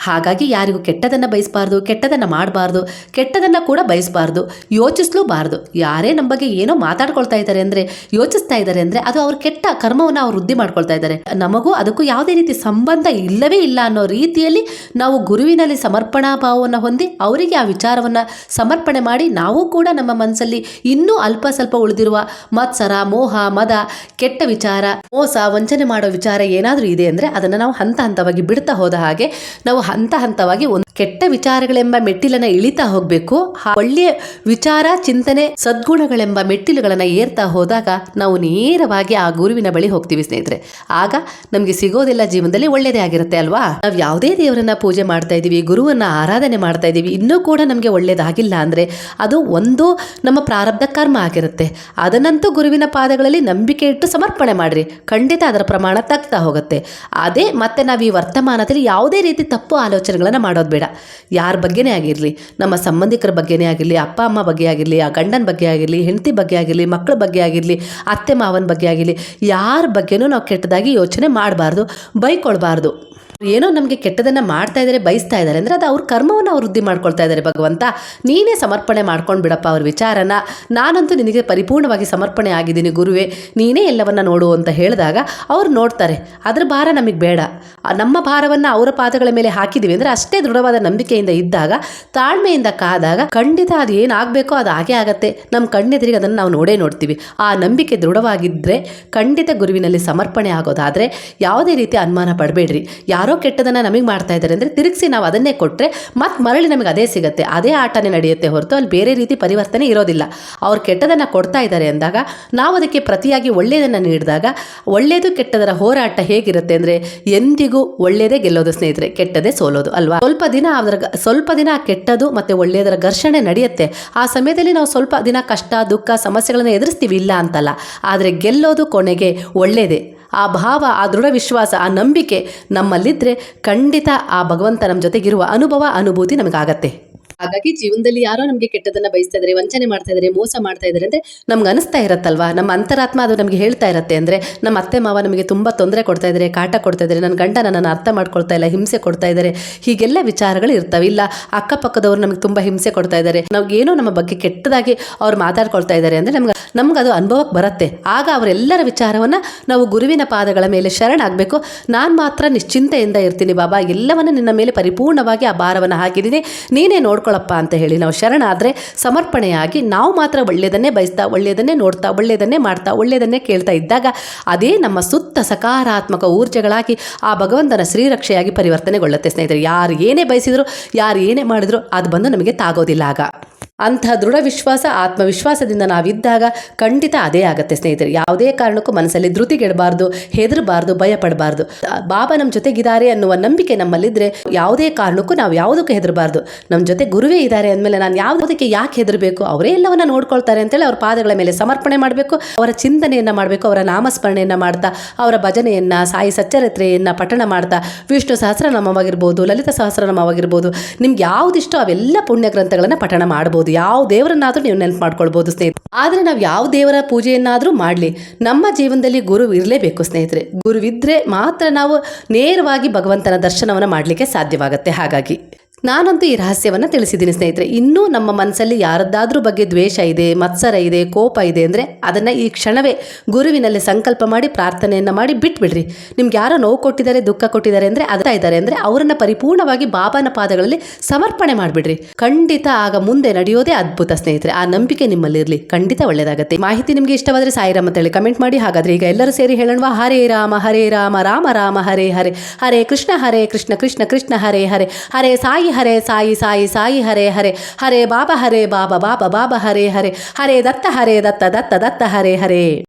ಹಾಗಾಗಿ ಯಾರಿಗೂ ಕೆಟ್ಟದನ್ನು ಬಯಸಬಾರ್ದು, ಕೆಟ್ಟದನ್ನು ಮಾಡಬಾರ್ದು, ಕೆಟ್ಟದನ್ನು ಕೂಡ ಬಯಸಬಾರ್ದು, ಯೋಚಿಸ್ಲೂಬಾರ್ದು. ಯಾರೇ ನಮ್ಮ ಬಗ್ಗೆ ಏನೋ ಮಾತಾಡ್ಕೊಳ್ತಾ ಇದ್ದಾರೆ ಅಂದರೆ, ಯೋಚಿಸ್ತಾ ಇದ್ದಾರೆ ಅಂದರೆ ಅದು ಅವ್ರ ಕೆಟ್ಟ ಕರ್ಮವನ್ನು ಅವ್ರು ವೃದ್ಧಿ ಮಾಡ್ಕೊಳ್ತಾ ಇದ್ದಾರೆ. ನಮಗೂ ಅದಕ್ಕೂ ಯಾವುದೇ ರೀತಿ ಸಂಬಂಧ ಇಲ್ಲವೇ ಇಲ್ಲ ಅನ್ನೋ ರೀತಿಯಲ್ಲಿ ನಾವು ಗುರುವಿನಲ್ಲಿ ಸಮರ್ಪಣಾ ಭಾವವನ್ನು ಹೊಂದಿ ಅವರಿಗೆ ಆ ವಿಚಾರವನ್ನು ಸಮರ್ಪಣೆ ಮಾಡಿ ನಾವು ಕೂಡ ನಮ್ಮ ಮನಸ್ಸಲ್ಲಿ ಇನ್ನೂ ಅಲ್ಪ ಸ್ವಲ್ಪ ಉಳಿದಿರುವ ಮತ್ಸರ, ಮೋಹ, ಮದ, ಕೆಟ್ಟ ವಿಚಾರ, ಮೋಸ, ವಂಚನೆ ಮಾಡೋ ವಿಚಾರ ಏನಾದರೂ ಇದೆ ಅಂದರೆ ಅದನ್ನು ನಾವು ಹಂತ ಹಂತವಾಗಿ ಬಿಡ್ತಾ ಹೋದ ಹಾಗೆ ನಾವು ಹಂತ ಹಂತವಾಗಿ ಒಂದು ಕೆಟ್ಟ ವಿಚಾರಗಳೆಂಬ ಮೆಟ್ಟಿಲನ್ನ ಇಳಿತಾ ಹೋಗಬೇಕು ಒಳ್ಳೆಯ ವಿಚಾರ, ಚಿಂತನೆ, ಸದ್ಗುಣಗಳೆಂಬ ಮೆಟ್ಟಿಲುಗಳನ್ನು ಏರ್ತಾ ಹೋದಾಗ ನಾವು ನೇರವಾಗಿ ಆ ಗುರುವಿನ ಬಳಿ ಹೋಗ್ತೀವಿ ಸ್ನೇಹಿತರೆ. ಆಗ ನಮಗೆ ಸಿಗೋದೆಲ್ಲ ಜೀವನದಲ್ಲಿ ಒಳ್ಳೆಯದೇ ಆಗಿರುತ್ತೆ ಅಲ್ವಾ? ನಾವು ಯಾವುದೇ ದೇವರನ್ನ ಪೂಜೆ ಮಾಡ್ತಾ ಇದ್ದೀವಿ, ಗುರುವನ್ನ ಆರಾಧನೆ ಮಾಡ್ತಾ ಇದ್ದೀವಿ, ಇನ್ನೂ ಕೂಡ ನಮಗೆ ಒಳ್ಳೇದಾಗಿಲ್ಲ ಅಂದರೆ ಅದು ಒಂದು ನಮ್ಮ ಪ್ರಾರಬ್ಧ ಕರ್ಮ ಆಗಿರುತ್ತೆ. ಅದನ್ನಂತೂ ಗುರುವಿನ ಪಾದಗಳಲ್ಲಿ ನಂಬಿಕೆ ಇಟ್ಟು ಸಮರ್ಪಣೆ ಮಾಡ್ರಿ. ಖಂಡಿತ ಅದರ ಪ್ರಮಾಣ ತಗ್ತಾ ಹೋಗುತ್ತೆ. ಅದೇ ಮತ್ತೆ ನಾವು ಈ ವರ್ತಮಾನದಲ್ಲಿ ಯಾವುದೇ ರೀತಿ ತಪ್ಪು ಆಲೋಚನೆಗಳನ್ನು ಮಾಡೋದು ಯಾರ ಬಗ್ಗೆನೇ ಆಗಿರಲಿ, ನಮ್ಮ ಸಂಬಂಧಿಕರ ಬಗ್ಗೆನೇ ಆಗಿರಲಿ, ಅಪ್ಪ, ಅಮ್ಮ ಬಗ್ಗೆ ಆಗಿರಲಿ, ಆ ಗಂಡನ ಬಗ್ಗೆ ಆಗಿರಲಿ, ಹೆಂಡತಿ ಬಗ್ಗೆ ಆಗಿರಲಿ ಮಕ್ಕಳ ಬಗ್ಗೆ ಆಗಿರಲಿ, ಅತ್ತೆ, ಮಾವನ ಬಗ್ಗೆ ಆಗಿರಲಿ, ಯಾರ ಬಗ್ಗೆನೂ ನಾವು ಕೆಟ್ಟದಾಗಿ ಯೋಚನೆ ಮಾಡಬಾರ್ದು, ಬೈಕೊಳ್ಬಾರ್ದು. ಏನೋ ನಮಗೆ ಕೆಟ್ಟದನ್ನ ಮಾಡ್ತಾ ಇದ್ದಾರೆ ಬಯಸ್ತಾ ಇದ್ದಾರೆ ಅಂದ್ರೆ ಅದು ಅವ್ರ ಕರ್ಮವನ್ನು ಅವ್ರು ವೃದ್ಧಿ ಮಾಡ್ಕೊಳ್ತಾ ಇದ್ದಾರೆ ಭಗವಂತ. ನೀನೇ ಸಮರ್ಪಣೆ ಮಾಡ್ಕೊಂಡು ಬಿಡಪ್ಪ ಅವ್ರ ವಿಚಾರನ. ನಾನಂತೂ ನಿನಗೆ ಪರಿಪೂರ್ಣವಾಗಿ ಸಮರ್ಪಣೆ ಆಗಿದ್ದೀನಿ ಗುರುವೇ. ನೀನೇ ಎಲ್ಲವನ್ನ ನೋಡು ಅಂತ ಹೇಳಿದಾಗ ಅವ್ರು ನೋಡ್ತಾರೆ. ಅದರ ಭಾರ ನಮಗೆ ಬೇಡ. ನಮ್ಮ ಭಾರವನ್ನು ಅವರ ಪಾದಗಳ ಮೇಲೆ ಹಾಕಿದ್ದೀವಿ ಅಂದರೆ ಅಷ್ಟೇ ದೃಢವಾದ ನಂಬಿಕೆಯಿಂದ ಇದ್ದಾಗ, ತಾಳ್ಮೆಯಿಂದ ಕಾದಾಗ ಖಂಡಿತ ಅದು ಏನಾಗಬೇಕೋ ಅದು ಹಾಗೆ ಆಗತ್ತೆ. ನಮ್ಮ ಕಣ್ಣೆದುರಿಗೆ ಅದನ್ನು ನಾವು ನೋಡೇ ನೋಡ್ತೀವಿ. ಆ ನಂಬಿಕೆ ದೃಢವಾಗಿದ್ದರೆ ಖಂಡಿತ ಗುರುವಿನಲ್ಲಿ ಸಮರ್ಪಣೆ ಆಗೋದಾದರೆ ಯಾವುದೇ ರೀತಿ ಅನುಮಾನ ಪಡಬೇಡ್ರಿ. ಯಾರೋ ಕೆಟ್ಟದನ್ನು ನಮಗೆ ಮಾಡ್ತಾ ಇದ್ದಾರೆ ಅಂದರೆ ತಿರುಗಿಸಿ ನಾವು ಅದನ್ನೇ ಕೊಟ್ಟರೆ ಮತ್ತೆ ಮರಳಿ ನಮಗೆ ಅದೇ ಸಿಗುತ್ತೆ. ಅದೇ ಆಟನೇ ನಡೆಯುತ್ತೆ ಹೊರತು ಅಲ್ಲಿ ಬೇರೆ ರೀತಿ ಪರಿವರ್ತನೆ ಇರೋದಿಲ್ಲ. ಅವ್ರು ಕೆಟ್ಟದನ್ನು ಕೊಡ್ತಾ ಇದ್ದಾರೆ ಅಂದಾಗ ನಾವು ಅದಕ್ಕೆ ಪ್ರತಿಯಾಗಿ ಒಳ್ಳೆಯದನ್ನು ನೀಡಿದಾಗ ಒಳ್ಳೆಯದು ಕೆಟ್ಟದರ ಹೋರಾಟ ಹೇಗಿರುತ್ತೆ ಅಂದರೆ ಎಂದಿಗೂ ಒಳ್ಳೆಯದೇ ಗೆಲ್ಲೋದು ಸ್ನೇಹಿತರೆ, ಕೆಟ್ಟದೇ ಸೋಲೋದು ಅಲ್ವಾ? ಸ್ವಲ್ಪ ದಿನ ಅದರ ಸ್ವಲ್ಪ ದಿನ ಕೆಟ್ಟದು ಮತ್ತು ಒಳ್ಳೆಯದರ ಘರ್ಷಣೆ ನಡೆಯುತ್ತೆ. ಆ ಸಮಯದಲ್ಲಿ ನಾವು ಸ್ವಲ್ಪ ದಿನ ಕಷ್ಟ, ದುಃಖ, ಸಮಸ್ಯೆಗಳನ್ನು ಎದುರಿಸ್ತೀವಿ ಇಲ್ಲ ಅಂತಲ್ಲ. ಆದರೆ ಗೆಲ್ಲೋದು ಕೊನೆಗೆ ಒಳ್ಳೆಯದೇ ಆ ಭಾವ, ಆ ದೃಢ ವಿಶ್ವಾಸ, ಆ ನಂಬಿಕೆ ನಮ್ಮಲ್ಲಿದ್ದರೆ ಖಂಡಿತ ಆ ಭಗವಂತ ನಮ್ಮ ಜೊತೆಗಿರುವ ಅನುಭವ, ಅನುಭೂತಿ ನಮಗಾಗತ್ತೆ. ಹಾಗಾಗಿ ಜೀವನದಲ್ಲಿ ಯಾರೋ ನಮಗೆ ಕೆಟ್ಟದನ್ನ ಬಯಸ್ತಾ ಇದ್ದಾರೆ ವಂಚನೆ ಮಾಡ್ತಾ ಇದ್ದಾರೆ ಮೋಸ ಮಾಡ್ತಾ ಇದ್ದಾರೆ ಅಂದ್ರೆ ನಮ್ಗೆ ಅನಿಸ್ತಾ ಇರತ್ತಲ್ವಾ? ನಮ್ಮ ಅಂತರಾತ್ಮ ಅದು ನಮಗೆ ಹೇಳ್ತಾ ಇರತ್ತೆ ಅಂದ್ರೆ ನಮ್ಮ ಅತ್ತೆ ಮಾವ ನಮಗೆ ತುಂಬಾ ತೊಂದರೆ ಕೊಡ್ತಾ ಇದ್ದಾರೆ ಕಾಟ ಕೊಡ್ತಾ ಇದ್ದಾರೆ ನನ್ನ ಗಂಡ ನನ್ನನ್ನು ಅರ್ಥ ಮಾಡ್ಕೊಳ್ತಾ ಇಲ್ಲ, ಹಿಂಸೆ ಕೊಡ್ತಾ ಇದ್ದಾರೆ ಹೀಗೆಲ್ಲ ವಿಚಾರಗಳು ಇರ್ತವೆ. ಇಲ್ಲ, ಅಕ್ಕಪಕ್ಕದವ್ರು ನಮಗೆ ತುಂಬಾ ಹಿಂಸೆ ಕೊಡ್ತಾ ಇದ್ದಾರೆ ಏನೋ ನಮ್ಮ ಬಗ್ಗೆ ಕೆಟ್ಟದಾಗಿ ಅವ್ರು ಮಾತಾಡ್ಕೊಳ್ತಾ ಇದ್ದಾರೆ ಅಂದ್ರೆ ನಮ್ಗೆ ನಮ್ಗೆ ಅದು ಅನುಭವಕ್ಕೆ ಬರುತ್ತೆ. ಆಗ ಅವರೆಲ್ಲರ ವಿಚಾರವನ್ನ ನಾವು ಗುರುವಿನ ಪಾದಗಳ ಮೇಲೆ ಶರಣಾಗಬೇಕು. ನಾನು ಮಾತ್ರ ನಿಶ್ಚಿಂತೆಯಿಂದ ಇರ್ತೀನಿ ಬಾಬಾ, ಎಲ್ಲವನ್ನ ನಿನ್ನ ಮೇಲೆ ಪರಿಪೂರ್ಣವಾಗಿ ಆ ಭಾರವನ್ನು ಹಾಕಿದ್ದೀನಿ. ನೀನೇ ನೋಡ್ಕೊಳಪ್ಪ ಅಂತ ಹೇಳಿ ನಾವು ಶರಣಾದರೆ ಸಮರ್ಪಣೆಯಾಗಿ ನಾವು ಮಾತ್ರ ಒಳ್ಳೆಯದನ್ನೇ ಬಯಸ್ತಾ, ಒಳ್ಳೆಯದನ್ನೇ ನೋಡ್ತಾ, ಒಳ್ಳೆಯದನ್ನೇ ಮಾಡ್ತಾ, ಒಳ್ಳೆಯದನ್ನೇ ಕೇಳ್ತಾ ಇದ್ದಾಗ ಅದೇ ನಮ್ಮ ಸುತ್ತ ಸಕಾರಾತ್ಮಕ ಊರ್ಜೆಗಳಾಗಿ ಆ ಭಗವಂತನ ಶ್ರೀರಕ್ಷೆಯಾಗಿ ಪರಿವರ್ತನೆಗೊಳ್ಳುತ್ತೆ ಸ್ನೇಹಿತರೆ. ಯಾರು ಏನೇ ಬಯಸಿದ್ರು, ಯಾರು ಏನೇ ಮಾಡಿದ್ರು, ಅದು ಬಂದು ನಮಗೆ ತಾಗೋದಿಲ್ಲ ಆಗ. ಅಂಥ ದೃಢ ವಿಶ್ವಾಸ, ಆತ್ಮವಿಶ್ವಾಸದಿಂದ ನಾವಿದ್ದಾಗ ಖಂಡಿತ ಅದೇ ಆಗುತ್ತೆ ಸ್ನೇಹಿತರೆ. ಯಾವುದೇ ಕಾರಣಕ್ಕೂ ಮನಸ್ಸಲ್ಲಿ ಧೃತಿಗೆಡಬಾರ್ದು ಹೆದರಬಾರ್ದು, ಭಯಪಡಬಾರ್ದು. ಬಾಬಾ ನಮ್ಮ ಜೊತೆಗಿದ್ದಾರೆ ಅನ್ನುವ ನಂಬಿಕೆ ನಮ್ಮಲ್ಲಿದ್ದರೆ ಯಾವುದೇ ಕಾರಣಕ್ಕೂ ನಾವು ಯಾವುದಕ್ಕೂ ಹೆದರಬಾರ್ದು. ನಮ್ಮ ಜೊತೆ ಗುರುವೇ ಇದ್ದಾರೆ ಅಂದಮೇಲೆ ನಾನು ಯಾವುದಕ್ಕೆ ಯಾಕೆ ಹೆದರಬೇಕು? ಅವರೇ ಎಲ್ಲವನ್ನ ನೋಡ್ಕೊಳ್ತಾರೆ ಅಂತೇಳಿ ಅವ್ರ ಪಾದಗಳ ಮೇಲೆ ಸಮರ್ಪಣೆ ಮಾಡಬೇಕು. ಅವರ ಚಿಂತನೆಯನ್ನು ಮಾಡಬೇಕು, ಅವರ ನಾಮಸ್ಮರಣೆಯನ್ನು ಮಾಡ್ತಾ, ಅವರ ಭಜನೆಯನ್ನು, ಸಾಯಿ ಸಚ್ಚರಿತ್ರೆಯನ್ನು ಪಠಣ ಮಾಡ್ತಾ, ವಿಷ್ಣು ಸಹಸ್ರನಾಮವಾಗಿರ್ಬೋದು, ಲಲಿತ ಸಹಸ್ರನಾಮವಾಗಿರ್ಬೋದು, ನಿಮ್ಗೆ ಯಾವುದಿಷ್ಟೋ ಅವೆಲ್ಲ ಪುಣ್ಯ ಗ್ರಂಥಗಳನ್ನು ಪಠಣ ಮಾಡ್ಬೋದು. ಯಾವ ದೇವರನ್ನಾದರೂ ನೀವು ನೆನಪು ಮಾಡ್ಕೊಳ್ಬೋದು ಸ್ನೇಹಿತರೆ. ಆದರೆ ನಾವು ಯಾವ ದೇವರ ಪೂಜೆಯನ್ನಾದರೂ ಮಾಡಲಿ. ನಮ್ಮ ಜೀವನದಲ್ಲಿ ಗುರು ಇರಲೇಬೇಕು ಸ್ನೇಹಿತರೆ. ಗುರುವಿದ್ರೆ ಮಾತ್ರ ನಾವು ನೇರವಾಗಿ ಭಗವಂತನ ದರ್ಶನವನ್ನು ಮಾಡಲಿಕ್ಕೆ ಸಾಧ್ಯವಾಗುತ್ತೆ. ಹಾಗಾಗಿ ನಾನಂತೂ ಈ ರಹಸ್ಯವನ್ನು ತಿಳಿಸಿದ್ದೀನಿ ಸ್ನೇಹಿತರೆ. ಇನ್ನೂ ನಮ್ಮ ಮನಸ್ಸಲ್ಲಿ ಯಾರದ್ದಾದ್ರೂ ಬಗ್ಗೆ ದ್ವೇಷ ಇದೆ, ಮತ್ಸರ ಇದೆ, ಕೋಪ ಇದೆ ಅಂದರೆ ಅದನ್ನು ಈ ಕ್ಷಣವೇ ಗುರುವಿನಲ್ಲಿ ಸಂಕಲ್ಪ ಮಾಡಿ ಪ್ರಾರ್ಥನೆಯನ್ನು ಮಾಡಿ ಬಿಟ್ಬಿಡ್ರಿ. ನಿಮ್ಗೆ ಯಾರೋ ನೋವು ಕೊಟ್ಟಿದ್ದಾರೆ, ದುಃಖ ಕೊಟ್ಟಿದ್ದಾರೆ ಅಂದರೆ ಅದರ ಇದ್ದಾರೆ ಅಂದರೆ ಅವರನ್ನು ಪರಿಪೂರ್ಣವಾಗಿ ಬಾಬಾನ ಪಾದಗಳಲ್ಲಿ ಸಮರ್ಪಣೆ ಮಾಡಿಬಿಡ್ರಿ. ಖಂಡಿತ ಆಗ ಮುಂದೆ ನಡೆಯೋದೇ ಅದ್ಭುತ ಸ್ನೇಹಿತರೆ. ಆ ನಂಬಿಕೆ ನಿಮ್ಮಲ್ಲಿರಲಿ. ಖಂಡಿತ ಒಳ್ಳೆಯದಾಗುತ್ತೆ ಮಾಹಿತಿ ನಿಮಗೆ ಇಷ್ಟವಾದರೆ ಸಾಯಿರಾಮ್ ಅಂತೇಳಿ ಕಮೆಂಟ್ ಮಾಡಿ. ಹಾಗಾದ್ರೆ ಈಗ ಎಲ್ಲರೂ ಸೇರಿ ಹೇಳೋಣ ಹರೇ ರಾಮ ಹರೇ ರಾಮ ರಾಮ ರಾಮ, ಹರೇ ಹರೇ. ಹರೇ ಕೃಷ್ಣ ಹರೇ ಕೃಷ್ಣ ಕೃಷ್ಣ ಕೃಷ್ಣ, ಹರೇ ಹರೇ. ಹರೇ ಸಾಯಿ ಹರೇ ಸಾಯಿ ಸಾಯಿ ಸಾಯಿ, ಹರೇ ಹರೇ. ಹರೇ ಬಾಬಾ ಹರೇ ಬಾಬಾ ಬಾಬಾ ಬಾಬಾ, ಹರೇ ಹರೇ. ಹರೇ ದತ್ತ ಹರೇ ದತ್ತ ದತ್ತ ದತ್ತ, ಹರೇ ಹರೇ.